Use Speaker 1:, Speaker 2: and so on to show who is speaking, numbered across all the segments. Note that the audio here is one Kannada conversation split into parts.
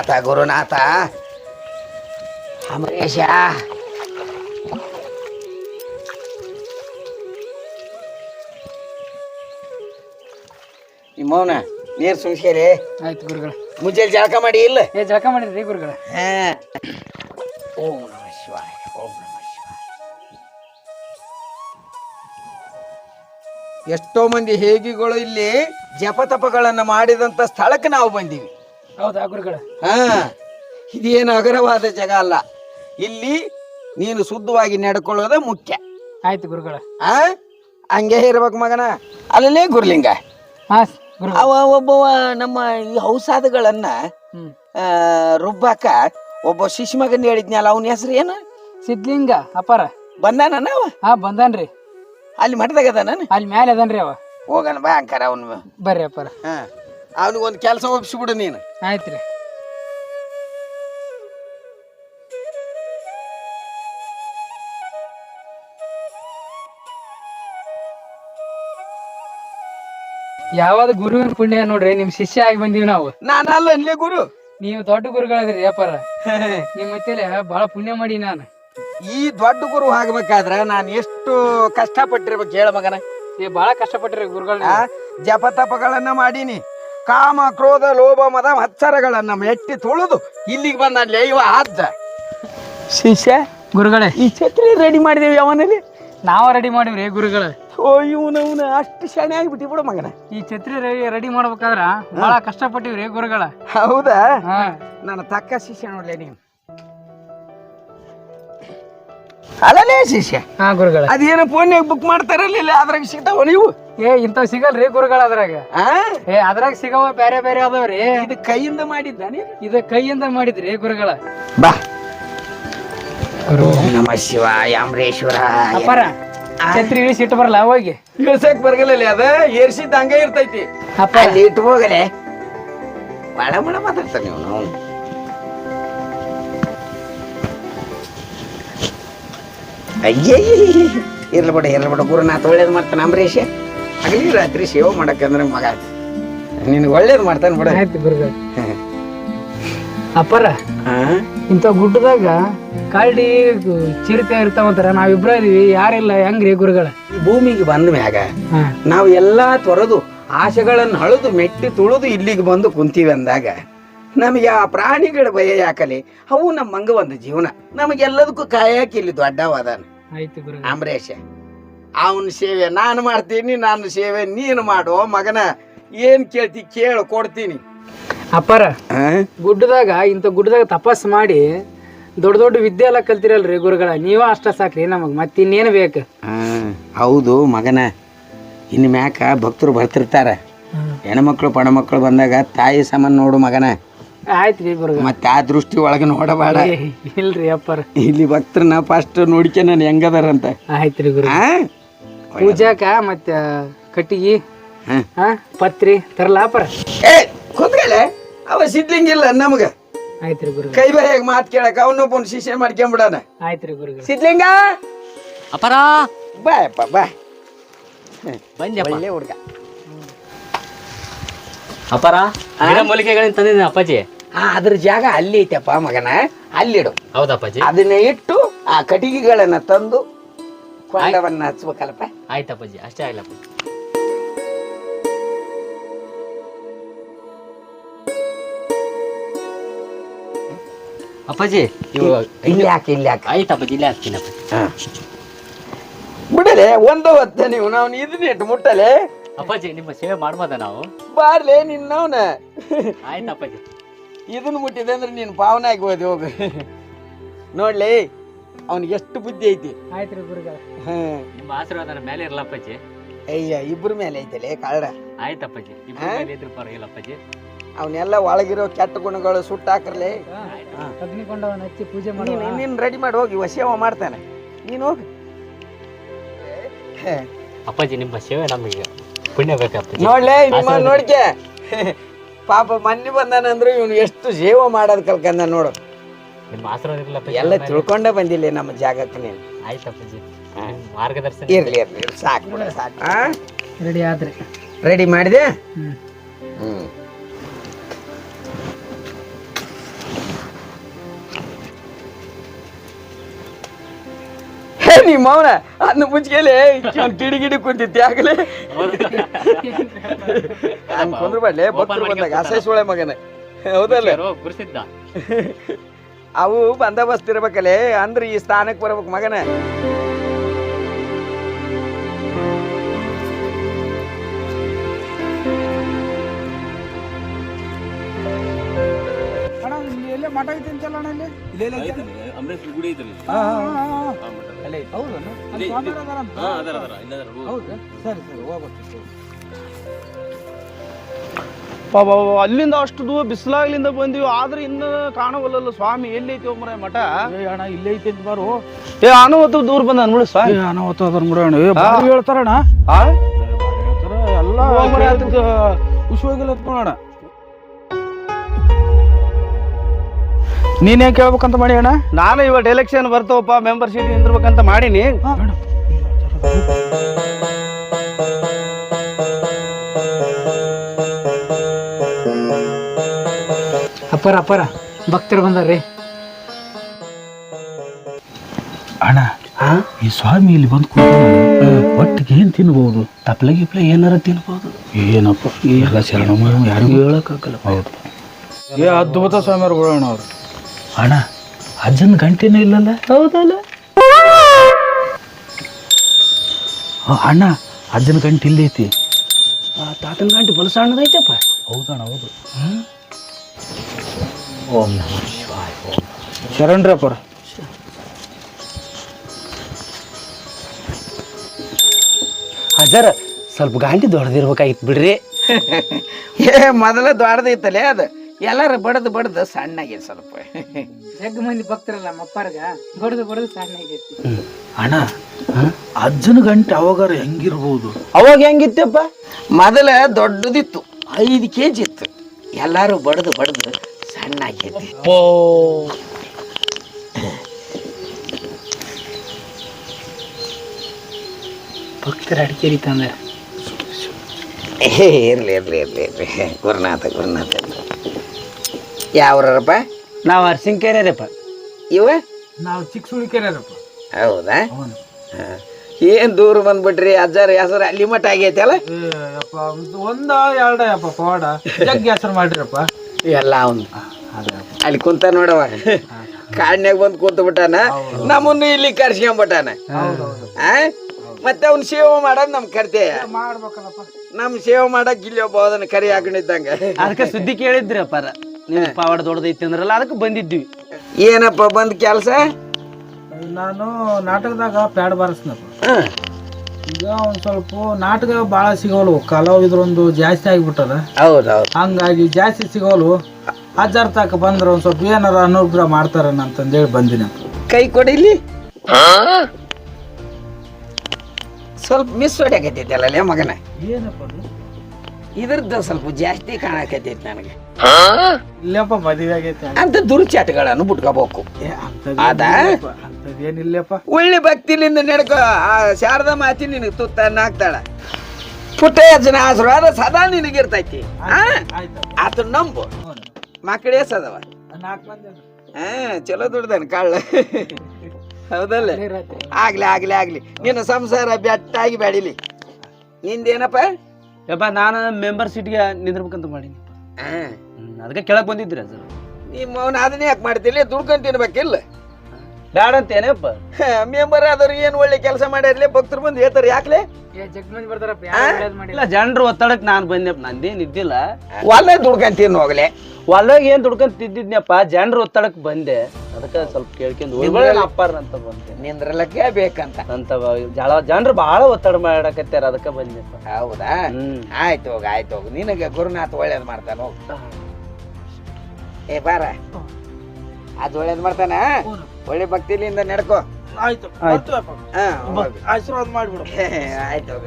Speaker 1: ಗುರುನಾಥ ಗುರುನಾಥ ಅಮರೇಶ. ಮೌನ ನೀರು ಸುಮ್ಸ್ಕೇರಿ.
Speaker 2: ಆಯ್ತು ಗುರುಗಳ.
Speaker 1: ಮುಂಚೆಲಿ ಜಳಕ ಮಾಡಿ ಇಲ್ಲ?
Speaker 2: ಏ ಜಳಕ ಮಾಡಿದ್ರಿ ಗುರುಗಳ.
Speaker 1: ಹಾ. ಓಂ ನಮ ಶಿವಾಯ ಓಂ ನಮ ಶಿವಾಯ. ಎಷ್ಟೋ ಮಂದಿ ಹೇಗಿಗಳು ಇಲ್ಲಿ ಜಪತಪಗಳನ್ನು ಮಾಡಿದಂಥ ಸ್ಥಳಕ್ಕೆ ನಾವು ಬಂದೀವಿ.
Speaker 2: ಹೌದಾ ಗುರುಗಳ.
Speaker 1: ಹಾ ಇದೇನು ಅಗರವಾದ ಜಾಗ ಅಲ್ಲ. ಇಲ್ಲಿ ನೀನು ಶುದ್ಧವಾಗಿ ನಡ್ಕೊಳ್ಳೋದೇ ಮುಖ್ಯ.
Speaker 2: ಆಯ್ತು ಗುರುಗಳ.
Speaker 1: ಆ? ಹಂಗೆ ಇರ್ಬೇಕು ಮಗನ. ಅಲ್ಲೇ ಗುರುಲಿಂಗ.
Speaker 2: ಹಾ ಗುರು
Speaker 1: ಅವ ಒಬ್ಬವ ನಮ್ಮ ಈ ಔಷಧಗಳನ್ನ
Speaker 2: ಹ್ಮ್.
Speaker 1: ಆ, ರುಬ್ಬಾಕ ಒಬ್ಬ ಶಿಶು ಮಗನ್ ಹೇಳಿದ್ನಲ್ಲ ಅವನ ಹೆಸರು ಏನು?
Speaker 2: ಸಿದ್ಲಿಂಗ ಅಪಾರ.
Speaker 1: ಬಂದಾನ ಅವ?
Speaker 2: ಹಾ ಬಂದಾನ್ರಿ.
Speaker 1: ಅಲ್ಲಿ ಮಠದಾಗ ಅದಾನ
Speaker 2: ಅಲ್ಲಿ ಮ್ಯಾಲೆ ಅದನ್ರಿ ಅವ.
Speaker 1: ಹೋಗಣ ಬಾ ಅಂಕಾರ ಅವನು.
Speaker 2: ಬರ್ರಿ ಅಪ್ಪಾರ
Speaker 1: ಹಾ. ಅವನಿಗೆ ಒಂದು ಕೆಲಸ ಒಪ್ಸಿಬಿಡು ನೀನು.
Speaker 2: ಆಯ್ತು ರೀ ಯಾವ್ದು ಗುರುವಿನ ಪುಣ್ಯ ನೋಡ್ರಿ ನಿಮ್ ಶಿಷ್ಯ ಆಗಿ ಬಂದೀವಿ ನಾವು.
Speaker 1: ನಾನಲ್ಲ ಅಲ್ಲೇ ಗುರು.
Speaker 2: ನೀವು ದೊಡ್ಡ ಗುರುಗಳಿದ್ರಿ ಯಾಪಾರ ನಿಮ್ಮ ಮತ್ತೆ ಬಹಳ ಪುಣ್ಯ ಮಾಡಿ ನಾನು.
Speaker 1: ಈ ದೊಡ್ಡ ಗುರು ಆಗ್ಬೇಕಾದ್ರೆ ನಾನು ಎಷ್ಟು ಕಷ್ಟಪಟ್ಟಿರ್ಬೇಕು ಹೇಳ ಮಗನ.
Speaker 2: ಏ ಬಹಳ ಕಷ್ಟಪಟ್ಟಿರಿ ಗುರುಗಳ
Speaker 1: ಜಪ ಜಪತಪಗಳನ್ನ ಮಾಡೀನಿ. ಕಾಮ ಕ್ರೋಧ ಲೋಭ ಮದ ಮತ್ಸರಗಳನ್ನ ಮೆಟ್ಟಿ ತುಳಿದು ಇಲ್ಲಿಗೆ ಬಂದ ಲೈವ ಅಜ್ಜ ಶಿಷ್ಯ
Speaker 2: ಗುರುಗಳೇ.
Speaker 1: ಈ ಛತ್ರಿ ರೆಡಿ ಮಾಡಿದೇವಿ ಅವನಲ್ಲಿ
Speaker 2: ನಾವು ರೆಡಿ ಮಾಡಿವ್ರಿ ಗುರುಗಳೇ.
Speaker 1: ಓ ಇವನವನ ಅಷ್ಟು ಶಣೆ ಆಗಿಬಿಟ್ಟಿ ಬಿಡು ಮಗನ.
Speaker 2: ಈ ಛತ್ರಿ ರೆಡಿ ರೆಡಿ ಮಾಡ್ಬೇಕಾದ್ರ ಬಹಳ ಕಷ್ಟಪಟ್ಟಿವ್ರಿ ಗುರುಗಳ.
Speaker 1: ಹೌದಾ?
Speaker 2: ಹಾ.
Speaker 1: ನನ್ನ ತಕ್ಕ ಶಿಷ್ಯ ನೋಡ್ಲೆ ನೀವು ಅಲ್ಲಲೇ ಶಿಷ್ಯ?
Speaker 2: ಹಾ ಗುರುಗಳ.
Speaker 1: ಅದೇನು ಫೋನ್ಯಾಗ ಬುಕ್ ಮಾಡ್ತಾರಲ್ಲ ಅದ್ರಾಗ ಸಿಗ್ತಾವ ನೀವು?
Speaker 2: ಏ ಇಂಥವ್ ಸಿಗಲ್ರಿ ಗುರುಗಳ ಅದ್ರಾಗ.
Speaker 1: ಆ?
Speaker 2: ಏ ಅದ್ರಾಗ ಸಿಗವ ಬೇರೆ ಬೇರೆ ಅದಾವ್ರಿ.
Speaker 1: ಇದು ಕೈಯಿಂದ ಮಾಡಿದ್ದ ಇದು
Speaker 2: ಇದ ಕೈಯಿಂದ ಮಾಡಿದ್ರಿ ಗುರುಗಳ.
Speaker 1: ಬಾ. ಗುರು ನಮ ಶಿವ ಯಾಮ್ರೇಶ್ವರ
Speaker 2: ಅಪ್ಪಾರ ಛತ್ರಿ ಇಳಿಸಿ ಇಟ್ಟು ಬರಲ್ಲ ಹೋಗಿ.
Speaker 1: ಇಳ್ಸಕ್ ಬರ್ಗಲ್ಲ ಅದ ಏರ್ಸಿದ್ದ ಹಂಗೆ ಇರ್ತೈತಿ.
Speaker 2: ಅಪ್ಪ.
Speaker 1: ಅಲ್ಲಿ ಇಟ್ಟು ಹೋಗಲೆ. ಬಡ ಬಡ ಮಾತಾಡ್ತಾನೆ ನೀವು ನಾವು ಅಯ್ಯೇ ಇರ್ಲಿ ಬಿಡ ಇರ್ಲಿ ಬಿಡ. ಗುರುನಾಥ ಒಳ್ಳೇದು ಮಾಡ್ತಾನೆ ಅಂಬರೀಷ ಹಗಲಿ ರಾತ್ರಿ ಸೇವೆ ಮಾಡಕ್ಕಂದ್ರೆ ಮಗ ನಿನಗೆ ಒಳ್ಳೇದು ಮಾಡ್ತಾನೆ ಬಿಡ.
Speaker 2: ಆಯ್ತು ಬರ್ಬೇಕು ಅಪ್ಪರ? ಇಂಥ ಗುಡ್ಡದಾಗ ಕಾಲ್ಡಿ ಚಿರತೆ ಇರ್ತಾವಂತಾರ ನಾವಿಬ್ರ ಇದೀವಿ ಯಾರಿಲ್ಲ ಹೆಂಗ್ರಿ ಗುರುಗಳ?
Speaker 1: ಈ ಭೂಮಿಗೆ ಬಂದ ಮ್ಯಾಗ ನಾವು ಎಲ್ಲಾ ತೊರೆದು ಆಸೆಗಳನ್ನು ಹಳದು ಮೆಟ್ಟಿ ತುಳಿದು ಇಲ್ಲಿಗೆ ಬಂದು ಕುಂತೀವಿ ಅಂದಾಗ ನಮಗೆ ಆ ಪ್ರಾಣಿಗಳ ಭಯ ಯಾಕಲಿ? ಅವು ನಮ್ಮ ಮಂಗ ಒಂದು ಜೀವನ. ನಮಗೆಲ್ಲದಕ್ಕೂ ಕಾಯಕ್ಕೆ ಇಲ್ಲಿ ದೊಡ್ಡವಾದಾನ.
Speaker 2: ಆಯ್ತು ಗುರು
Speaker 1: ಅಂಬರೀಷ. ಅವನ ಸೇವೆ ನಾನು ಮಾಡ್ತೀನಿ ನನ್ನ ಸೇವೆ ನೀನು ಮಾಡು ಮಗನ. ಏನು ಕೇಳ್ತಿ ಕೇಳು ಕೊಡ್ತೀನಿ.
Speaker 2: ಅಪ್ಪಾರ ಗುಡ್ಡದಾಗ ಇಂಥ ಗುಡ್ಡದಾಗ ತಪಸ್ ಮಾಡಿ ದೊಡ್ಡ ದೊಡ್ಡ ವಿದ್ಯೆ ಎಲ್ಲ ಕಲ್ತಿರಲ್ರಿ ಗುರುಗಳ. ನೀವ ಅಷ್ಟ ಸಾಕ್ರಿ ನಮಗೆ ಮತ್ತೆ ಇನ್ನೇನು ಬೇಕು?
Speaker 1: ಹೌದು ಮಗನ. ಇನ್ನು ಮ್ಯಾಕ ಭಕ್ತರು ಬರ್ತಿರ್ತಾರೆ. ಹೆಣ್ಮಕ್ಳು ಪಣಮಕ್ಳು ಬಂದಾಗ ತಾಯಿ ಸಮಾನ ನೋಡು ಮಗನ.
Speaker 2: ಆಯ್ತು ರೀ ಗುರುಗಳ.
Speaker 1: ಮತ್ತೆ ಆ ದೃಷ್ಟಿ ಒಳಗೆ ನೋಡಬೇಡ.
Speaker 2: ಇಲ್ರಿ ಅಪ್ಪಾರ.
Speaker 1: ಇಲ್ಲಿ ಭಕ್ತರನ್ನ ಫಸ್ಟ್ ನೋಡ್ಕೆ ನಾನು ಹೆಂಗದಾರಂತ.
Speaker 2: ಆಯ್ತು ರೀ ಗುರು? ಪೂಜಾಕ ಮತ್ತ ಕಟ್ಟಿಗಿ
Speaker 1: ಹ.
Speaker 2: ಹಾ ಪತ್ರಿ ತರಲಾಪರ.
Speaker 1: ಏ ಕೂತ್ಕಲೆ ಅವ ಸಿದ್ಲಿಂಗಿಲ್ಲ ನಮಗ.
Speaker 2: ಆಯ್ತ್ರಿ ಗುರು ಗುರುಗಳ.
Speaker 1: ಕೈ ಬಾಯಾಗ ಮಾತು ಕೇಳಕ ಅವನೊಬ್ಬನ್ ಶಿಷ್ಯ ಮಾಡ್ಕೊಂಡ್ಬಿಡಾನ
Speaker 2: ಆಯ್ತ್ರಿ ರೀ ಗುರುಗಳ.
Speaker 1: ಸಿದ್ಲಿಂಗ?
Speaker 3: ಅಪರ!
Speaker 1: ಬಾಯಪ್ಪ ಬಾ.
Speaker 3: ಬಂದೆ
Speaker 1: ಒಳ್ಳೆ ಹುಡ್ಗ.
Speaker 3: ಅಪರ ಗಿಡ ಮೂಲಿಕೆಗಳಿಂದ ತಂದಿದ್ದೀನಿ ಅಪ್ಪಾಜಿ?
Speaker 1: ಆ ಅದ್ರ ಜಾಗ ಅಲ್ಲಿ ಐತೆಪ್ಪ ಮಗನ. ಅಲ್ಲಿಡು
Speaker 3: ಹೌದಪ್ಪಾಜಿ
Speaker 1: ಅದನ್ನ ಇಟ್ಟು ಆ ಕಟಿಗೆಗಳನ್ನ ತಂದು ಕೊಂಡವನ್ನ ಹಚ್ಬೇಕಲ್ಲಪ್ಪ.
Speaker 3: ಆಯ್ತಪ್ಪಾಜಿ ಅಷ್ಟೇ ಆಗ್ಲಪ್ಪ. ಅಪ್ಪಾಜಿ ಇವು
Speaker 1: ಇಲ್ಲಿ ಹಾಕಿ ಇಲ್ಲಿ ಯಾಕೆ
Speaker 3: ಆಯ್ತು ಅಪ್ಪಾಜಿ ಇಲ್ಲೇ ಹಾಕ್ತೀನಿ ಅಪ್ಪಾಜಿ.
Speaker 1: ಬಿಡಲೆ ಒಂದು ಹೊತ್ತ ನೀವು ನಾವು ಇದನ್ನ ಇಟ್ಟು ಮುಟ್ಟಲೆ?
Speaker 3: ಅಪ್ಪಾಜಿ ನಿಮ್ಮ ಸೇವೆ ಮಾಡ್ಬೋದ ನಾವು?
Speaker 1: ಬಾರ್ಲೆ ನಿನ್ನವನ.
Speaker 3: ಆಯ್ತಪ್ಪಾಜಿ.
Speaker 1: ಇದನ್ನ ಮುಟ್ಟಿದೆ ಅಂದ್ರೆ ನೀನು ಪಾವನ ಆಗ್ಬೋದು ಹೋಗು. ನೋಡ್ಲಿ ಅವ್ನಿಗೆ ಎಷ್ಟು ಬುದ್ಧಿ ಐತಿ?
Speaker 2: ಆಯ್ತು ರೀ ಗುರುಗಳ.
Speaker 1: ಹ್ಮ್.
Speaker 3: ನಿಮ್ಮ ಆಶೀರ್ವಾದ ನನ್ನ ಮೇಲೆ ಇರಲ್ಲ ಅಪ್ಪಾಜಿ.
Speaker 1: ಅಯ್ಯ ಇಬ್ರ ಮೇಲೆ ಐತಲೆ ಕಳ್ಳ
Speaker 3: ಆಯ್ತು ಅಪ್ಪಾಜಿ. ಇಬ್ಬರ
Speaker 1: ಹಾ?
Speaker 3: ಮೇಲೆ ಇದ್ರು ಪರವಾಗಿಲ್ಲ ಅಪ್ಪಾಜಿ.
Speaker 1: ಅವನ್ನೆಲ್ಲ ಒಳಗಿರೋ ಕೆಟ್ಟ ಗುಣಗಳು ಸುಟ್ಟಾಕ್ರಲೆ
Speaker 2: ಅಗ್ನಿಕೊಂಡವನ್ನ ಹಚ್ಚಿ ಪೂಜೆ
Speaker 1: ನೀನು ನೀನು ರೆಡಿ ಮಾಡಿ ಹೋಗಿ ವಶೇವ ಸೇವೆ ಮಾಡ್ತಾನೆ. ನೀನು ಹೋಗಿ.
Speaker 3: ಅಪ್ಪಾಜಿ ನಿಮ್ಮ ಸೇವೆ ನಮಗೆ ಪುಣ್ಯ ಬೇಕಾಗ್ತದೆ ಅಪ್ಪಾಜಿ.
Speaker 1: ನೋಡ್ಲೆ ನಿಮ್ಮ ನೋಡ್ಕೆ. ಪಾಪ ಮೊನ್ನೆ ಬಂದಾನಂದ್ರೆ ಇವನು ಎಷ್ಟು ಸೇವೆ ಮಾಡೋದ್ ಕಲ್ಕಂದ ನೋಡು.
Speaker 3: ನಿಮ್ಮ ಆಶೀರ್ವಾದ ಇರಲಪ್ಪ
Speaker 1: ಎಲ್ಲ ತಿಳ್ಕೊಂಡೇ ಬಂದಿಲ್ಲ ನಮ್ಮ ಜಾಗಕ್ಕೆ ನೀನು.
Speaker 3: ಆಯ್ತು ಅಪ್ಪಾಜಿ. ಮಾರ್ಗದರ್ಶನ
Speaker 1: ಇರಲಿ. ಇರಲಿ ಸಾಕು ಬಿಡು ಸಾಕು.
Speaker 2: ರೆಡಿ ಆದ್ರಿ.
Speaker 1: ರೆಡಿ ಮಾಡಿದೆ?
Speaker 2: ಹ್ಞೂ
Speaker 1: ಹ್ಞೂ ನಿಮ್ಮ ಅವನ ಅದನ್ನ ಮುಚ್ಕೇಲಿ ಗಿಡಿ ಗಿಡಿ ಕುಂತಿತ್ತು ಆಗಲೇ? ನಾನು ಕುಂದ್ರ ಬಾಡ್ಲೆ ಬಂದಾಗ ಅಸೈ ಸುಳೆ ಮಗನ. ಹೌದಲ್ಲ?
Speaker 3: ಗುರುಸಿದ್ದ.
Speaker 1: ಅವು ಬಂದೋಬಸ್ತ್ ಇರ್ಬೇಕಲ್ಲೇ ಅಂದ್ರೆ ಈ ಸ್ಥಾನಕ್ಕೆ ಬರ್ಬೇಕು ಮಗನ.
Speaker 4: ಅಣ್ಣ ಇಲ್ಲಿ ಎಲ್ಲೇ ಮಠ ಐತಿ ಅಂತಲ್ಲ ಅಣ್ಣ ಇಲ್ಲಿ?
Speaker 5: ಅಂಬರೀಷ್ ಗುಡಿ ಐತ್ರಿ
Speaker 4: ಹಾ, ಹಾ, ಹಾ, ಹಾ. ಹೌದಣ್ಣ? ಅಲ್ಲಿ ಸ್ವಾಮಿಯವ್ರು ಅದಾರಂತ?
Speaker 5: ಹಾ ಅದಾರ ಅದಾರ. ಇಲ್ಲ ಅದಾರ
Speaker 4: ಹೌದಾ? ಸರಿ ಸರಿ ಹೋಗ್ಬೇಕು
Speaker 6: ಪಾಪ ಅಲ್ಲಿಂದ ಅಷ್ಟು ದೂರ ಬಿಸಿಲಾಗ್ಲಿಂದ ಬಂದಿವಿ. ಆದ್ರೆ ಇನ್ನು ಕಾಣವಲ್ಲಲ್ಲ ಸ್ವಾಮಿ. ಎಲ್ಲಿ ಐತಿ ಒಮ್ಮರ ಮಠ?
Speaker 4: ಏ ಅಣ್ಣ ಇಲ್ಲೇ ಐತಿ ಅಂತ ಬಾರು.
Speaker 6: ಏ ಅನವತ್ತು ದೂರ ಬಂದ ನೋಡಿ ಸ್ವಾಮಿ.
Speaker 4: ಅನವತ್ತು ಅದರ ಮುಡ ಏ ಬಾರಿ ಹೇಳ್ತಾರಣ್ಣ.
Speaker 6: ಆ?
Speaker 4: ಹೇಳ್ತಾರ. ಎಲ್ಲ ಖುಷಿಯಾಗಿಲ್ಲ ನೋಡೋಣ ನೀನೇ ಕೇಳ್ಬೇಕಂತ ಮಾಡಿ ಅಣ್ಣ?
Speaker 6: ನಾನು ಇವತ್ತು ಎಲೆಕ್ಷನ್ ಬರ್ತಾವಪ್ಪ ಮೆಂಬರ್ಶಿಪ್ ನಿಂದಿರ್ಬೇಕಂತ ಮಾಡೀನಿ.
Speaker 4: ಅಪ್ಪರ ಅಪ್ಪರ ಭಕ್ತರು ಬಂದಾರ್ರಿ. ಅಣ್ಣ ಈ ಸ್ವಾಮಿ ಇಲ್ಲಿ ಬಂದು ಒಟ್ಟಿಗೆ ಏನ್ ತಿನ್ಬಹುದು ತಪ್ಲೆ ಗಿಪ್ಲೆ ಏನಾರ ತಿನ್ಬಹುದು ಏನಪ್ಪ? ಎಲ್ಲ ಶರಣ ಯಾರಿಗೂ ಹೇಳಕ್ಕಾಗಲ್ಲ. ಹೌದು. ಏ ಅದ್ಭುತ ಸ್ವಾಮಿಯವ್ರು ಬಿಡೋಣ ಅವ್ರು. ಅಣ್ಣ ಅಜ್ಜನ ಗಂಟೆನೇ ಇಲ್ಲಲ್ಲ? ಹೌದಲ್ಲ? ಅಣ್ಣ ಅಜ್ಜನ ಗಂಟೆ ಇಲ್ಲೈತಿ. ಐತಿ ತಾತನ ಗಂಟೆ ಬಲಸ ಅಣ್ಣದೈತಪ್ಪ ಹೌದಣ್ಣ ಹೌದು. ಓಂ ನಮ ಶಿವಾಯ ಶರಣ್ರಪ್ಪರ ಅಜ್ಜಾರ ಸ್ವಲ್ಪ ಗಾಂಡಿ ದೊಡ್ಡದಿರ್ಬೇಕಾಗಿತ್ತು ಬಿಡ್ರಿ.
Speaker 1: ಏ ಮೊದಲ ದೊಡ್ಡದೈತಲೇ ಅದು. ಎಲ್ಲಾರ ಬಡದು ಬಡದು ಸಣ್ಣಾಗಿದೆ ಸ್ವಲ್ಪ.
Speaker 4: ಜಗ್ ಮಂದಿ ಭಕ್ತರಲ್ಲ ಮಪ್ಪಾರ್ಗ? ಬಡದು ಬಡದು ಸಣ್ಣ ಆಗೈತಿ ಅಣ್ಣ ಅಜ್ಜನ ಗಂಟೆ ಅವಾಗಾರ ಹೆಂಗಿರ್ಬೋದು?
Speaker 1: ಅವಾಗ ಹೆಂಗಿತ್ತಪ್ಪ? ಮೊದಲ ದೊಡ್ಡದಿತ್ತು ಐದು ಕೆ ಜಿ ಇತ್ತು. ಎಲ್ಲರೂ ಬಡದು ಬಡದು ಆಗೈತಿ
Speaker 4: ಭಕ್ತರ ಅಡಿಕೇರಿ ತಂದ.
Speaker 1: ಏ ಇರಲಿ ಇರ್ಲಿ ಇರಲಿ ಇರ್ಲಿ. ಗುರುನಾಥ ಗುರುನಾಥ. ಯಾವ್ರಪ್ಪ
Speaker 6: ನಾವು ಅರ್ಸಿಂಕೇರಪ್ಪ
Speaker 1: ಇವ?
Speaker 4: ನಾವು ಚಿಕ್ಕ ಸುಳಿಕೆರಪ್ಪ
Speaker 1: ಹೌದಾ. ಏನು ದೂರ ಬಂದ್ಬಿಟ್ರಿ? ಅಜ್ಜಾರ ಹೆಸರು ಅಲ್ಲಿ ಮಟ್ಟ ಆಗೈತಿ ಅಲ್ಲ
Speaker 4: ಯಪ್ಪ ಒಂದ ಎರಡ ಯಪ್ಪ ಪವಾಡ. ಹೆಸರು ಮಾಡಿರಪ್ಪ.
Speaker 1: ಎಲ್ಲ ಅವನು ಅಲ್ಲಿ ಕುಂತ ನೋಡವ ಕಾಡ್ನ್ಯಾಗ ಬಂದು ಕೂತು ಬಿಟ್ಟಾನ ನಮ್ಮನ್ನು ಇಲ್ಲಿ ಕರ್ಸ್ಕೊಂಬಿಟ್ಟಾನ? ಮತ್ತೆ ಅವ್ನ ಸೇವೆ ಮಾಡೋದು ನಮ್ ಕರ್ತೆ.
Speaker 4: ಮಾಡ್ಬೇಕಲ್ಲಪ್ಪ.
Speaker 1: ನಮ್ ಸೇವೆ ಮಾಡಕ್ ಇಲ್ಲಿ ಒಬ್ಬ ಅದನ್ನ ಕರಿ ಹಾಕೊಂಡಿದ್ದಂಗ.
Speaker 6: ಅದಕ್ಕೆ ಸುದ್ದಿ ಕೇಳಿದ್ರಪ್ಪ ಅಪ್ಪಾರ. ಪಾವಾಡ ದೊಡ್ಡದೈತಿ ಅಂದ್ರಲ್ಲ ಅದಕ್ಕೆ ಬಂದಿದ್ವಿ.
Speaker 1: ಏನಪ್ಪ ಬಂದ್ ಕೆಲ್ಸ?
Speaker 4: ನಾನು ನಾಟಕದಾಗ ಪ್ಯಾಡ್ ಬಾರಿಸ್ನಪ್ಪ. ಈಗ ಒಂದ್ ಸ್ವಲ್ಪ ನಾಟಕ ಭಾಳ ಸಿಗೋಲ್ವು. ಕಲಾವಿದ್ರೊಂದು ಜಾಸ್ತಿ ಆಗಿಬಿಟ್ಟದ.
Speaker 1: ಹೌದೌದು.
Speaker 4: ಹಂಗಾಗಿ ಜಾಸ್ತಿ ಸಿಗೋಲ್ವು. ಅಜ್ಜಾರ್ ತಕ ಬಂದ್ರೆ ಒಂದ್ ಸ್ವಲ್ಪ ಏನಾರ ಅನುಗ್ರಹ ಮಾಡ್ತಾರನ ಅಂತಂದೇಳಿ ಬಂದಿನ.
Speaker 1: ಕೈ ಕೊಡಿಲಿ ಸ್ವಲ್ಪ ಮಿಸ್ ಹೊಡ್ಯಾಕತ್ತೈತಲ್ಲ ಮಗನ.
Speaker 4: ಏನಪ್ಪ
Speaker 1: ಇದ್ರದ್ದು ಸ್ವಲ್ಪ ಜಾಸ್ತಿ ಕಾಣಕತ್ತೈತಿ ನನಗೆ.
Speaker 4: ಇಲ್ಲಪ್ಪ ಮದುವೆ ಆಗೈತೆ.
Speaker 1: ಅಂತ ದುರ್ಚಾಟಗಳನ್ನು ಬಿಟ್ಕೋಬೇಕು. ಅದ?
Speaker 4: ಏನಿಲ್ಲಪ್ಪ
Speaker 1: ಒಳ್ಳೆ ಭಕ್ತಿಲಿಂದ ನಡ್ಕೋ ಆ ಶಾರದಾ ಮಾತಿ ನಿನಗೆ ತುತ್ತನ್ನ ಹಾಕ್ತಾಳ ಪುಟ್ಟಯ್ಯಜ್ಜನ ಆಶೀರ್ವಾದ ಸದಾ ನಿನಗಿರ್ತೈತಿ. ಆತ ನಂಬು. ಮಕ್ಕಳೇ ಸದವ ಹಾ ಚಲೋ ದುಡ್ದಾನ ಕಾಳ ಹೌದಲ್ಲ? ಆಗ್ಲಿ ಆಗ್ಲಿ ಆಗ್ಲಿ ನಿನ್ನ ಸಂಸಾರ ಬೆಟ್ಟಾಗಿ ಬೆಳಿಲಿ ನಿಂದೇನಪ್ಪ?
Speaker 6: ಯಪ್ಪ ನಾನು ಮೆಂಬರ್ ಸೀಟ್ಗೆ ನಿಂದಿರ್ಬೇಕಂತ ಮಾಡೀನಿ.
Speaker 1: ಹಾ.
Speaker 6: ಅದಕ್ಕೆ ಕೆಳಗೆ ಬಂದಿದ್ರಿ ಸರ್?
Speaker 1: ನಿಮ್ಮ ಅವನ ಅದನ್ನ ಯಾಕೆ ಮಾಡ್ತಿಲ್ಲ? ದುಡ್ಕೊಂಡು ತಿನ್ಬೇಕಿಲ್ಲ.
Speaker 6: ಬ್ಯಾಡ ಅಂತೇನಪ್ಪ
Speaker 1: ಮೆಂಬರ್ ಆದವ್ರು ಏನ್ ಒಳ್ಳೆ ಕೆಲಸ ಮಾಡ್ಯಾರ್ಲಿ ಭಕ್ತರು ಬಂದು ಹೇಳ್ತಾರೆ ಯಾಕ್ಲೆ?
Speaker 4: ಜಗ್ಮಂದಿ ಬರ್ತಾರಪ್ಪ
Speaker 6: ಇಲ್ಲ ಜನರು ಒತ್ತಡಕ್ಕೆ ನಾನು ಬಂದೆಪ್ಪ ನಂದೇನಿದ್ದಿಲ್ಲ
Speaker 1: ಒಳ್ಳೆ ದುಡ್ಕೊಂಡು ತಿನ್ನು ಹೋಗ್ಲೆ.
Speaker 6: ಹೊಲ್ದಾಗ ಏನ್ ದುಡ್ಕೊಂಡ್ ತಿದ್ದಿದ್ನಪ್ಪ ಜನರು ಒತ್ತಡಕ್ ಬಂದೆ. ಅದಕ್ಕೆ ಸ್ವಲ್ಪ ಕೇಳ್ಕೊಂಡು ಅಪ್ಪಾರ ಅಂತ ಬಂದೆ.
Speaker 1: ನಿಂದ್ರಲಕ್ಕೆ ಬೇಕಂತ.
Speaker 6: ಅಂತ ಜಳ ಜನರು ಬಹಳ ಒತ್ತಡ ಮಾಡಕತ್ತಾರ ಅದಕ್ಕೆ ಬಂದೆಪ್ಪ
Speaker 1: ಹೌದಾ? ಆಯ್ತು ಹೋಗ ಆಯ್ತು ಹೋಗ. ನಿನಗೆ ಗುರುನಾಥ್ ಒಳ್ಳೇದ್ ಮಾಡ್ತಾನ ಹೋಗು. ಏ ಬಾರ. ಅದು ಒಳ್ಳೇದ್ ಮಾಡ್ತಾನ? ಒಳ್ಳೆ ಭಕ್ತಿಲಿಂದ ನಡ್ಕೊ.
Speaker 4: ಆಯ್ತು.
Speaker 6: ಆಯ್ತು.
Speaker 1: ಹಾ ಹೋಗು.
Speaker 4: ಆಶೀರ್ವಾದ ಮಾಡ್ಬಿಡು.
Speaker 1: ಆಯ್ತು ಹೋಗ.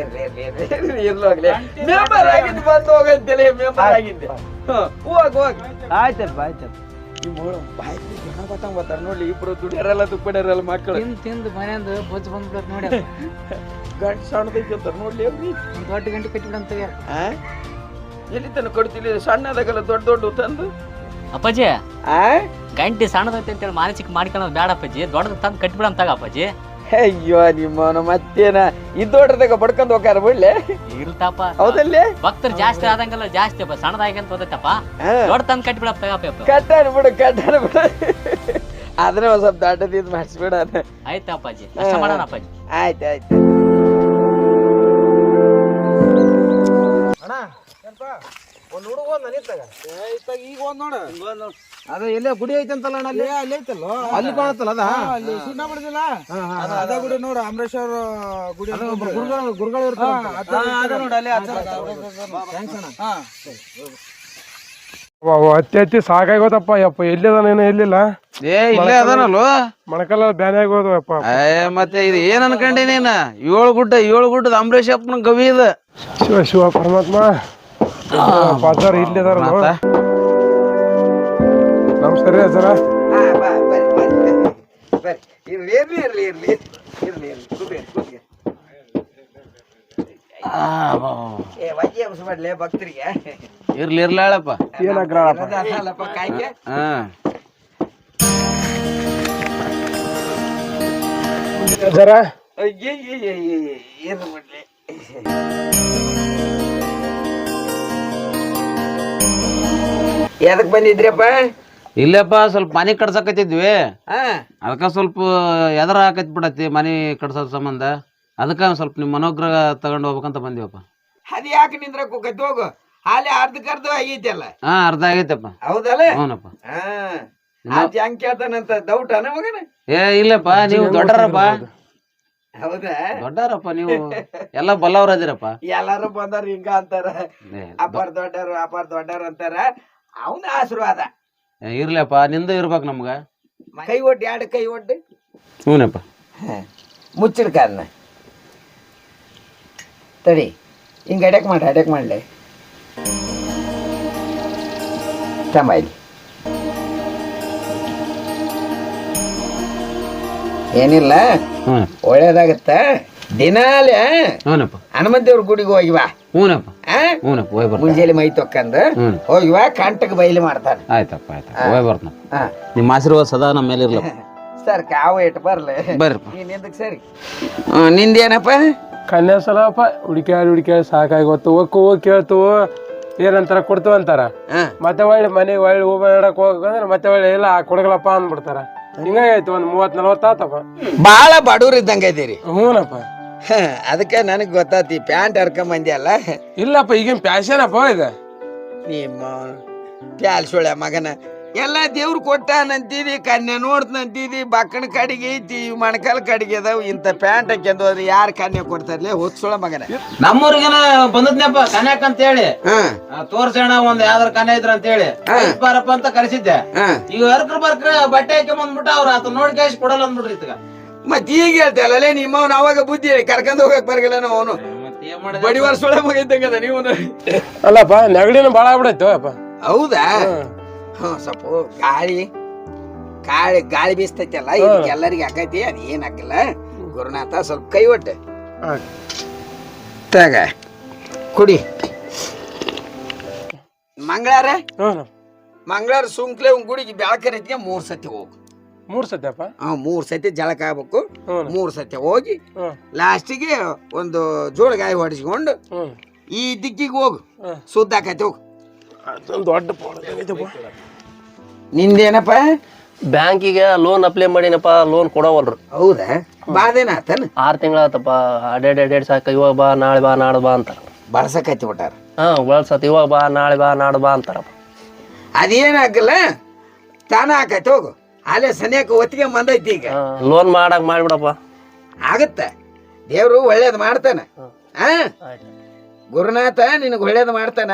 Speaker 1: ಇರ್ಲಿ ಇರ್ಲಿ ಇರ್ಲಿ. ಇರ್ಲಿ ಇರ್ಲಿ ಹೋಗ್ಲಿ ಮೆಂಬರ್ ಆಗಿದ್ದು ಬಂದು ಹೋಗಂತೇಳಿ ಮೆಂಬರ್ ಆಗಿದ್ದೆ. ಹ್ಮ್, ಹೋಗ್ ಹೋಗ್.
Speaker 6: ಆಯ್ತಪ್ಪ ಆಯ್ತಪ್ಪ
Speaker 1: ನಿಮ್ಮ ಬಾಯಿ ಜನ ಗೊತ್ತಂಗ್ ಬರ್ತಾರ ನೋಡ್ಲಿ ಇಬ್ರು ದುಡಿಯಾರಲ್ಲ ದುಪ್ಪಡ್ಯಾರಲ್ಲ ಮಕ್ಕಳು
Speaker 4: ತಿಂದು ತಿಂದು ಮನೆಯಿಂದ ಬೊಜ್ಜು ಬಂದ್ಬಿಡತ್ ನೋಡಿ
Speaker 1: ಗಂಟು ಸಣ್ಣದೈತಿ ಅಂತಾರ ನೋಡ್ಲಿ ಅವ್ರಿ.
Speaker 4: ಒಂದು ದೊಡ್ಡ ಗಂಟೆ ಕಟ್ಟಿಬಿಡಂತ
Speaker 1: ಆ? ಎಲ್ಲಿ ತನಕ ಕೊಡ್ತಿಲ್ಲ ಸಣ್ಣದಾಗಲ್ಲ ದೊಡ್ಡ ದೊಡ್ಡ ತಂದು
Speaker 3: ಅಪ್ಪಾಜಿ
Speaker 1: ಆ?
Speaker 3: ಗಂಟೆ ಸಣ್ಣದೈತೆ ಅಂತೇಳಿ ಮಾನಸಿಕ ಮಾಡ್ಕೊಳ್ಳೋದು ಬೇಡ ಅಪ್ಪಾಜಿ ದೊಡ್ಡದು ತಂದು ಕಟ್ಬಿಡಂತಾಗ ತಗ ಅಪ್ಪಾಜಿ
Speaker 1: ಅಯ್ಯೋ ನಿಮ್ಮ ಮತ್ತೇನ? ಇದ್ದೋಡ್ರದಾಗ ಬಡ್ಕೊಂಡ್ ಹೋಗಾರ ಬಿಡ್ಲೆ
Speaker 3: ಇರ್ತಪ್ಪ.
Speaker 1: ಹೌದಲ್ಲೇ?
Speaker 3: ಭಕ್ತರು ಜಾಸ್ತಿ ಆದಂಗಲ್ಲ ಜಾಸ್ತಿ ಅಪ್ಪ ಸಣ್ಣದಾಗಂತ ಹೋದತ್ತಪ್ಪ. ದೊಡ್ಡ ಕಟ್ಟಿ ಬಿಡಪ್ಪ ತಗಪ್ಪ
Speaker 1: ಕಟ್ಟಾನ ಬಿಡು ಕಟ್ಟಾನ ಬಿಡು. ಅದನ್ನ ಒಂದ್ ಸ್ವಲ್ಪ ದೊಡ್ಡದಿದ್ ಮಾಡಿಸ್ಬಿಡ
Speaker 3: ಆಯ್ತಾ ಅಪ್ಪಾಜಿ. ಅಷ್ಟ ಮಾಡೋಣ ಅಪ್ಪಾಜಿ.
Speaker 1: ಆಯ್ತು ಆಯ್ತು.
Speaker 7: ಒಂದ್ ಹುಡುಗ ಒಂದ್ ನನಿತ್ತಾಗ ಈಗ ಒಂದ್ ನೋಡ. ಅದ ಎಲ್ಲೇ ಗುಡಿ ಐತಂತಲ್ಲ ಅಲ್ಲಿ? ಅಲ್ಲಿ ಐತಲ್ಲ? ಅಲ್ಲಿ ಕಾಣತ್ತಲ್ಲ ಅದ ಅಲ್ಲಿ ಸುಣ್ಣ ಬಡದಿಲ್ಲ? ಅದ ಗುಡಿ ನೋಡು ಗುಡಿ ಗುರುಗಳು ಗುರುಗಳು ಇರ್ತಾರ ನೋಡ ಅಲ್ಲಿ
Speaker 8: ಅತ್ತಿ ಅತ್ತಿ ಸಾಕಾಗೋದಪ್ಪ ಯಪ್ಪ ಎಲ್ಲಿದಾನೇನು ಎಲ್ಲಿಲ್ಲ?
Speaker 7: ಏ ಇಲ್ಲೇ ಅದಾನಲ್ವ
Speaker 8: ಮಣಕಲ್ ಬ್ಯಾನೆ ಆಗೋದು ಯಪ್ಪ.
Speaker 7: ಏ ಮತ್ತೆ ಇದು ಏನ್ ಅನ್ಕೊಂಡಿ ನೀನ? ಏಳು ಗುಡ್ಡ ಏಳು ಗುಡ್ಡದ ಅಂಬರೀಷ್ ಅಪ್ಪನ ಗವಿ ಇದು.
Speaker 8: ಶಿವ ಶಿವ ಪರಮಾತ್ಮ. ಪಾದಾರ ಇಲ್ಲಿದಾರ ನಮಸ್ಕಾರ ರೀ ಸರ.
Speaker 1: ಇರ್ಲಿ ಇರ್ಲಿ ಇರ್ಲಿ ಇರ್ಲಿ ಇರ್ಲಿ ಹಂಸ ಮಾಡ್ಲೆ ಭಕ್ತರಿಗೆ.
Speaker 7: ಇರ್ಲಿ ಇರ್ಲಾಳಪ್ಪ
Speaker 8: ಏನಾಗ್ರಪ್ಪ
Speaker 1: ಕಾಯ್ಕೆ?
Speaker 7: ಹಾ.
Speaker 8: ಜರ
Speaker 1: ಏನು ಮಾಡ್ಲಿ ಎದಕ್ ಬಂದಿದ್ರಪ್ಪ
Speaker 7: ಇಲ್ಲಪ್ಪ ಸ್ವಲ್ಪ ಮನೆ ಕಟ್ಸಕತ್ತಿದ್ವಿ.
Speaker 1: ಹಾ.
Speaker 7: ಅದಕ್ಕ ಸ್ವಲ್ಪ ಎದರ ಹಾಕತ್ ಬಿಡತ್ತಿ ಮನೆ ಕಟ್ಸೋದ್ ಸಂಬಂಧ. ಅದಕ್ಕೆ ಸ್ವಲ್ಪ ನಿಮ್ಮ ಮನೋಗ್ರಹ ತಗೊಂಡ್ ಹೋಗ್ಬೇಕಂತ ಬಂದಿವಪ್ಪ.
Speaker 1: ಅದ್ ಯಾಕೆ ನಿಂದ್ರ ಕುಕ್ಕತ್ ಹೋಗು. ಅರ್ಧ ಅರ್ಧಕ್ಕರ್ಧ ಆಗೈತಲ್ಲ.
Speaker 7: ಹಾ ಅರ್ಧ ಆಗೈತಪ್ಪ.
Speaker 1: ಹೌದಲ್ಲ?
Speaker 7: ಹೌನಪ್ಪ.
Speaker 1: ಹಾ. ಆಚೆ ಹಂಗ್ ಕೇಳ್ತಾನಂತ ಡೌಟ್ ಅನ ಮಗನ?
Speaker 7: ಏ ಇಲ್ಲಪ್ಪ ನೀವು ದೊಡ್ಡರಪ್ಪ.
Speaker 1: ಹೌದಾ?
Speaker 7: ದೊಡ್ಡರಪ್ಪ ನೀವು. ಎಲ್ಲ ಬಲ್ಲವ್ರ ಅದಿರಪ್ಪ.
Speaker 1: ಎಲ್ಲಾರು ಬಂದಾರ ಹಿಂಗ ಅಂತಾರ.
Speaker 7: ಅಪ್ಪಾರ
Speaker 1: ಅಪಾರ ದೊಡ್ಡರು ಅಪಾರ ದೊಡ್ಡರು ಅಂತಾರ. ಅವನ ಆಶೀರ್ವಾದ.
Speaker 7: ಇರ್ಲಪ್ಪ ನಿಂದು ಇರ್ಬೇಕು ನಮ್ಗ.
Speaker 1: ಕೈ ಒಡ್ಡಿ ಎರಡು ಕೈ ಒಡ್ಡಿ.
Speaker 7: ಹ್ಞೂನಪ್ಪ.
Speaker 1: ಮುಚ್ಚಿಡ್ಕ ಅದನ್ನ ತಡಿ ಹಿಂಗೆ ಅಡ್ಯಾಕ್ ಮಾಡಿ ಅಡ್ಯಾಕ್ ಮಾಡಲಿ. ತಮ್ಮ ಇಲ್ಲಿ. ಏನಿಲ್ಲ?
Speaker 7: ಹ್ಞೂ
Speaker 1: ಒಳ್ಳೇದಾಗತ್ತ? ದಿನಾಲೆ
Speaker 7: ಹ್ಞೂನಪ್ಪ.
Speaker 1: ಹನುಮಂತ ದೇವ್ರ ಗುಡಿಗೆ ಹೋಗಿ ಬಾ.
Speaker 7: ಹ್ಞೂನಪ್ಪ
Speaker 1: ಆ?
Speaker 7: ಹ್ಞೂನಪ್ಪ ಹೋಗಿ ಬರ್ತ
Speaker 1: ಮುಂಜಾನೆ ಮೈ ತೊಕ್ಕಂದು. ಹೋಗಿ ಬಾ ಕಂಟಕ್ಕೆ ಬಯಲು ಮಾಡ್ತಾನೆ.
Speaker 7: ಆಯ್ತಪ್ಪ ಆಯ್ತಪ್ಪ. ಹೋಗಿ ಬರ್ತನ.
Speaker 1: ಹಾ
Speaker 7: ನಿಮ್ಮ ಆಶೀರ್ವಾದ ಸದಾ ನಮ್ಮ ಮೇಲೆ ಇರ್ಲಪ್ಪ
Speaker 1: ಸರ್ ಕಾವು ಇಟ್ಟು ಬರ್ಲಿ.
Speaker 7: ಬರ್ರಿ.
Speaker 1: ನೀನ್ ಎದಕ್ ಸರಿ? ನಿಂದೇನಪ್ಪ?
Speaker 8: ಕನ್ಯಾ ಸಲಪ್ಪ ಹುಡುಕ್ಯಾಡಿ ಹುಡುಕ್ಯಾಡಿ ಸಾಕಾಗೋತು ಹೋಗ್ ಹೋಗಿ ಕೇಳ್ತು ಏನಂತಾರ ಕೊಡ್ತು ಅಂತಾರ.
Speaker 1: ಹಾ
Speaker 8: ಮತ್ತೆ ಒಳ್ಳೆ ಮನೆಗೆ ಒಳ್ಳೆ ಹೂ ಮಾಡಕ್ ಹೋಗಂದ್ರೆ ಮತ್ತೆ ಒಳ್ಳೆ ಇಲ್ಲ ಕೊಡಗಲಪ್ಪ ಅಂದ್ಬಿಡ್ತಾರ. ಹಿಂಗಾಯ್ತು ಒಂದ್ ಮೂವತ್ ನಲ್ವತ್ತು ಆತಪ್ಪ
Speaker 1: ಬಾಳ ಬಡವ್ರ ಇದ್ದಂಗ ಇದೀರಿ.
Speaker 8: ಹ್ಞೂನಪ್ಪ
Speaker 1: ಅದಕ್ಕೆ ನನಗೆ ಗೊತ್ತಾತಿ ಪ್ಯಾಂಟ್ ಹರ್ಕೊಂಡ್ ಅಲ್ಲ
Speaker 8: ಇಲ್ಲಪ್ಪ ಈಗಿನ ಪ್ಯಾಶನ್ ಅಪ್ಪ ಇದು.
Speaker 1: ನಿಮ್ಮ ಪ್ಯಾಲ್ ಸುಳ್ಯ ಮಗನ ಎಲ್ಲ ದೇವ್ರು ಕೊಟ್ಟಾನಂತೀರಿ ಕನ್ಯೆ ನೋಡ್ತಂತೀರಿ ಬಕ್ಕಣ ಕಡೆಗೆ ಐತಿ ಮಣಕಾಲ ಕಡೆಗೆ ಅದಾವ ಇಂಥ ಪ್ಯಾಂಟ್ ಹಾಕ್ಯಂದು ಹೋದ್ರೆ ಯಾರು ಕನ್ಯೆ ಕೊಡ್ತಾರಲೇ? ಹೊತ್ಸೋಳ ಮಗನ.
Speaker 7: ನಮ್ಮೂರಿಗೇನ ಬಂದದ್ನಪ್ಪ ಕನ್ಯಾಕ್ ಅಂತ ಹೇಳಿ
Speaker 1: ಹಾ
Speaker 7: ತೋರ್ಸೋಣ ಒಂದ್ ಯಾವ್ದಾರ ಕನ್ಯ ಇದ್ರ ಅಂತ ಹೇಳಿ ಬಾರಪ್ಪ ಅಂತ ಕರೆಸಿದ್ದೆ.
Speaker 1: ಹಾ.
Speaker 7: ಈಗ ಹರ್ಕ್ರ ಬರ್ಕ್ರ ಬಟ್ಟೆ ಹಾಕಿ ಬಂದ್ಬಿಟ್ಟು ಅವ್ರ ಆತ ನೋಡಿ ಕ್ಯಾಶ್ ಕೊಡಲ್ಲ ಅಂದ್ಬಿಡ್ರಿ ಇತ್ಗ
Speaker 1: ಮತ್ತೆ ಈಗ ಹೇಳ್ತಲ್ಲೇ ನಿಮ್ಮವನು ಅವಾಗ ಬುದ್ಧಿ ಹೇಳಿ ಕರ್ಕೊಂಡು ಹೋಗಕ್ ಬರಗಿಲ್ಲ ನಾವು ಅವನು. ಬಡಿ ವರ್ಷ ಮಗ ಇದ್ದಂಗದ ನೀವು
Speaker 8: ಅಲ್ಲಪ್ಪ ನೆಗಡಿನ ಬಾಳ ಆಗ್ಬಿಡೈತು ಅಪ್ಪ.
Speaker 1: ಹೌದಾ? ಹ್ಞೂ ಸ್ವಲ್ಪ ಗಾಳಿ. ಗಾಳಿ ಗಾಳಿ ಬೀಸ್ತೈತಲ್ಲ ಇದಕ್ಕೆ ಎಲ್ಲರಿಗೆ ಆಕೈತಿ ಅದು ಏನ್ ಹಾಕಿಲ್ಲ ಗುರುನಾಥ ಸ್ವಲ್ಪ ಕೈ ಒಟ್ಟೆ. ತಗ ಕುಡಿ. ಮಂಗಳಾರ?
Speaker 8: ಹ್ಞೂ
Speaker 1: ಮಂಗಳಾರ ಸುಂಕ್ಲೆ ಒಂದ್ ಗುಡಿಗೆ ಬೆಳಕರಿದ್ಗೆ ಮೂರ್ ಸತಿ ಹೋಗು.
Speaker 8: ಮೂರು ಸತ್ಯಪ್ಪ?
Speaker 1: ಹಾ ಮೂರ್ ಸತಿ ಜಳಕ ಆಗ್ಬೇಕು.
Speaker 8: ಹ್ಞೂ
Speaker 1: ಮೂರ್ ಸತಿ ಹೋಗಿ ಲಾಸ್ಟಿಗೆ ಒಂದು ಜೋಳಗಾಯಿ ಹೊಡಿಸ್ಕೊಂಡು ಈ ದಿಕ್ಕಿಗೆ ಹೋಗು. ಸುದ್ದ ಆಕೈತಿ ಹೋಗು.
Speaker 8: ಅದೊಂದು ದೊಡ್ಡ
Speaker 1: ನಿಂದೇನಪ್ಪ?
Speaker 9: ಬ್ಯಾಂಕಿಗೆ ಲೋನ್ ಅಪ್ಲೈ ಮಾಡಿನಪ್ಪ ಲೋನ್ ಕೊಡೋವಲ್ರು.
Speaker 1: ಹೌದಾ? ಬಾದೇನ ಆತನ
Speaker 9: ಆರು ತಿಂಗಳಾತಪ್ಪ ಅಡೆಡ್ ಅಡೆಡ್ ಸಾಕ ಇವಾಗ ಬಾ ನಾಳೆ ಬಾ ನಾಳೆ ಬಾ ಅಂತಾರ.
Speaker 1: ಬಳಸಕೈತಿ ಬಿಟ್ಟಾರ.
Speaker 9: ಹಾಂ ಬಳಸತ್ ಇವಾಗ ಬಾ ನಾಳೆ ಬಾ ನಾಳೆ ಬಾ ಅಂತಾರಪ್ಪ.
Speaker 1: ಅದೇನಾಗಲ್ಲ ತಾನ ಆಕೈತಿ ಹೋಗು. ಅಲ್ಲೇ ಸನಿಯಕ್ಕೆ ಒತ್ತಿಗೆ ಬಂದೈತಿ ಈಗ.
Speaker 9: ಲೋನ್ ಮಾಡಕ್ ಮಾಡ್ಬಿಡಪ್ಪ.
Speaker 1: ಆಗತ್ತ. ದೇವರು ಒಳ್ಳೇದು ಮಾಡ್ತಾನೆ. ಆ? ಗುರುನಾಥ ನಿನಗೆ ಒಳ್ಳೇದು ಮಾಡ್ತಾನ?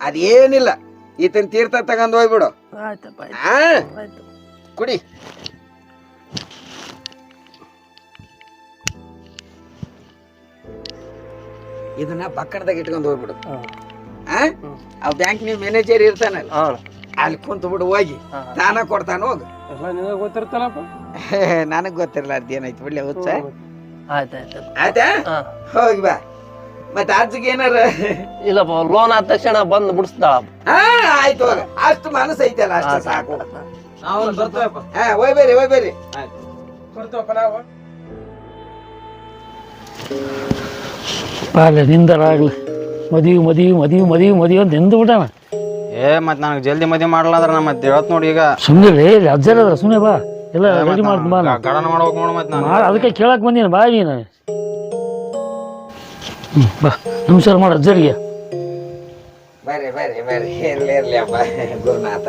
Speaker 1: ಅದೇನಿಲ್ಲ. ಈತನ ತೀರ್ಥ ತಗೊಂಡು ಹೋಗ್ಬಿಡು. ಆ? ಕುಡಿ. ಇದನ್ನ ಬಕ್ಕಣದಾಗ ಇಟ್ಕೊಂಡು ಹೋಗ್ಬಿಡು. ಆ? ಆ ಬ್ಯಾಂಕ್ ನೀವು ಮ್ಯಾನೇಜರ್ ಇರ್ತಾನಲ್ಲ. ಅಲ್ಲಿ ಕುಂತು ಬಿಡು ಹೋಗಿ ದಾನ ಕೊಡ್ತಾನ ಹೋಗು.
Speaker 8: ಎಲ್ಲ ನಿನಗೆ ಗೊತ್ತಿರ್ತಲ್ಲಪ್ಪ
Speaker 1: ನನಗ್ ಗೊತ್ತಿರಲ್ಲ ಅದೇನಾಯ್ತು ಒಳ್ಳೆ ಹುಚ್ಚ?
Speaker 9: ಆಯ್ತು ಆಯ್ತು
Speaker 1: ಆಯ್ತಾ.
Speaker 9: ಹಾಂ.
Speaker 1: ಹೋಗಿ ಬಾ. ಮತ್ತೆ ಅಜ್ಜಿಗೆ ಏನಾರ?
Speaker 9: ಇಲ್ಲಪ್ಪ ಲೋನ್ ಆದ ತಕ್ಷಣ ಬಂದು ಬಿಡಿಸ್ತಾಳಪ್ಪ
Speaker 1: ಹಾ ಆಯ್ತು ಹೋಗ. ಅಷ್ಟು ಮನಸ್ಸು ಐತಲ್ಲ ಅಷ್ಟು ಸಾಕು.
Speaker 7: ನಾವು ಬರ್ತೇವಪ್ಪ.
Speaker 1: ಹಾ ಹೋಯ್ ಬೇರಿ ಹೋಯ್ ಬೇರಿ.
Speaker 8: ಬರ್ತೇವಪ್ಪ ನಾವು.
Speaker 10: ಪಾಲೆ ನಿಂದರಾಗ್ಲಿ. ಮದುವೆ ಮದುವೆ ಮದುವೆ ಮದುವೆ ಮದುವೆ ಅಂತ ನಿಂದು ಬಿಟ್ಟಾನ?
Speaker 11: ಏ ಮತ್ ನನಗೆ ಜಲ್ದಿ ಮದುವೆ ಮಾಡಲ್ಲ ಅಂದ್ರೆ ನಮ್ಮ ಮತ್ತೆ ಹೇಳತ್ ನೋಡಿ ಈಗ.
Speaker 10: ಸುಮ್ಮನೆ ಅಜ್ಜರ ಅದ್ರ ಸುಮ್ಮನೆ ಬಾ. ಎಲ್ಲ ರೆಡಿ ಮಾಡ್ತೀನಿ ಬಾ ನಾ.
Speaker 11: ಗಡನ ಮಾಡ್ಬೇಕು ನೋಡು ಮತ್ತೆ ನಾನು.
Speaker 10: ಮಾಡ ಅದಕ್ಕೆ ಕೇಳಕ್ ಬಂದೀನಿ ಬಾ ನೀನು. ಹ್ಮ್, ಬಾ. ನಮಸ್ಕಾರ ಮಾಡು ಅಜ್ಜರಿಗೆ.
Speaker 1: ಬರ್ರಿ ಬರ್ರಿ ಬರ್ರಿ ಇರ್ಲಿ ಇರ್ಲಿ ಅಪ್ಪ. ಗುರುನಾಥ.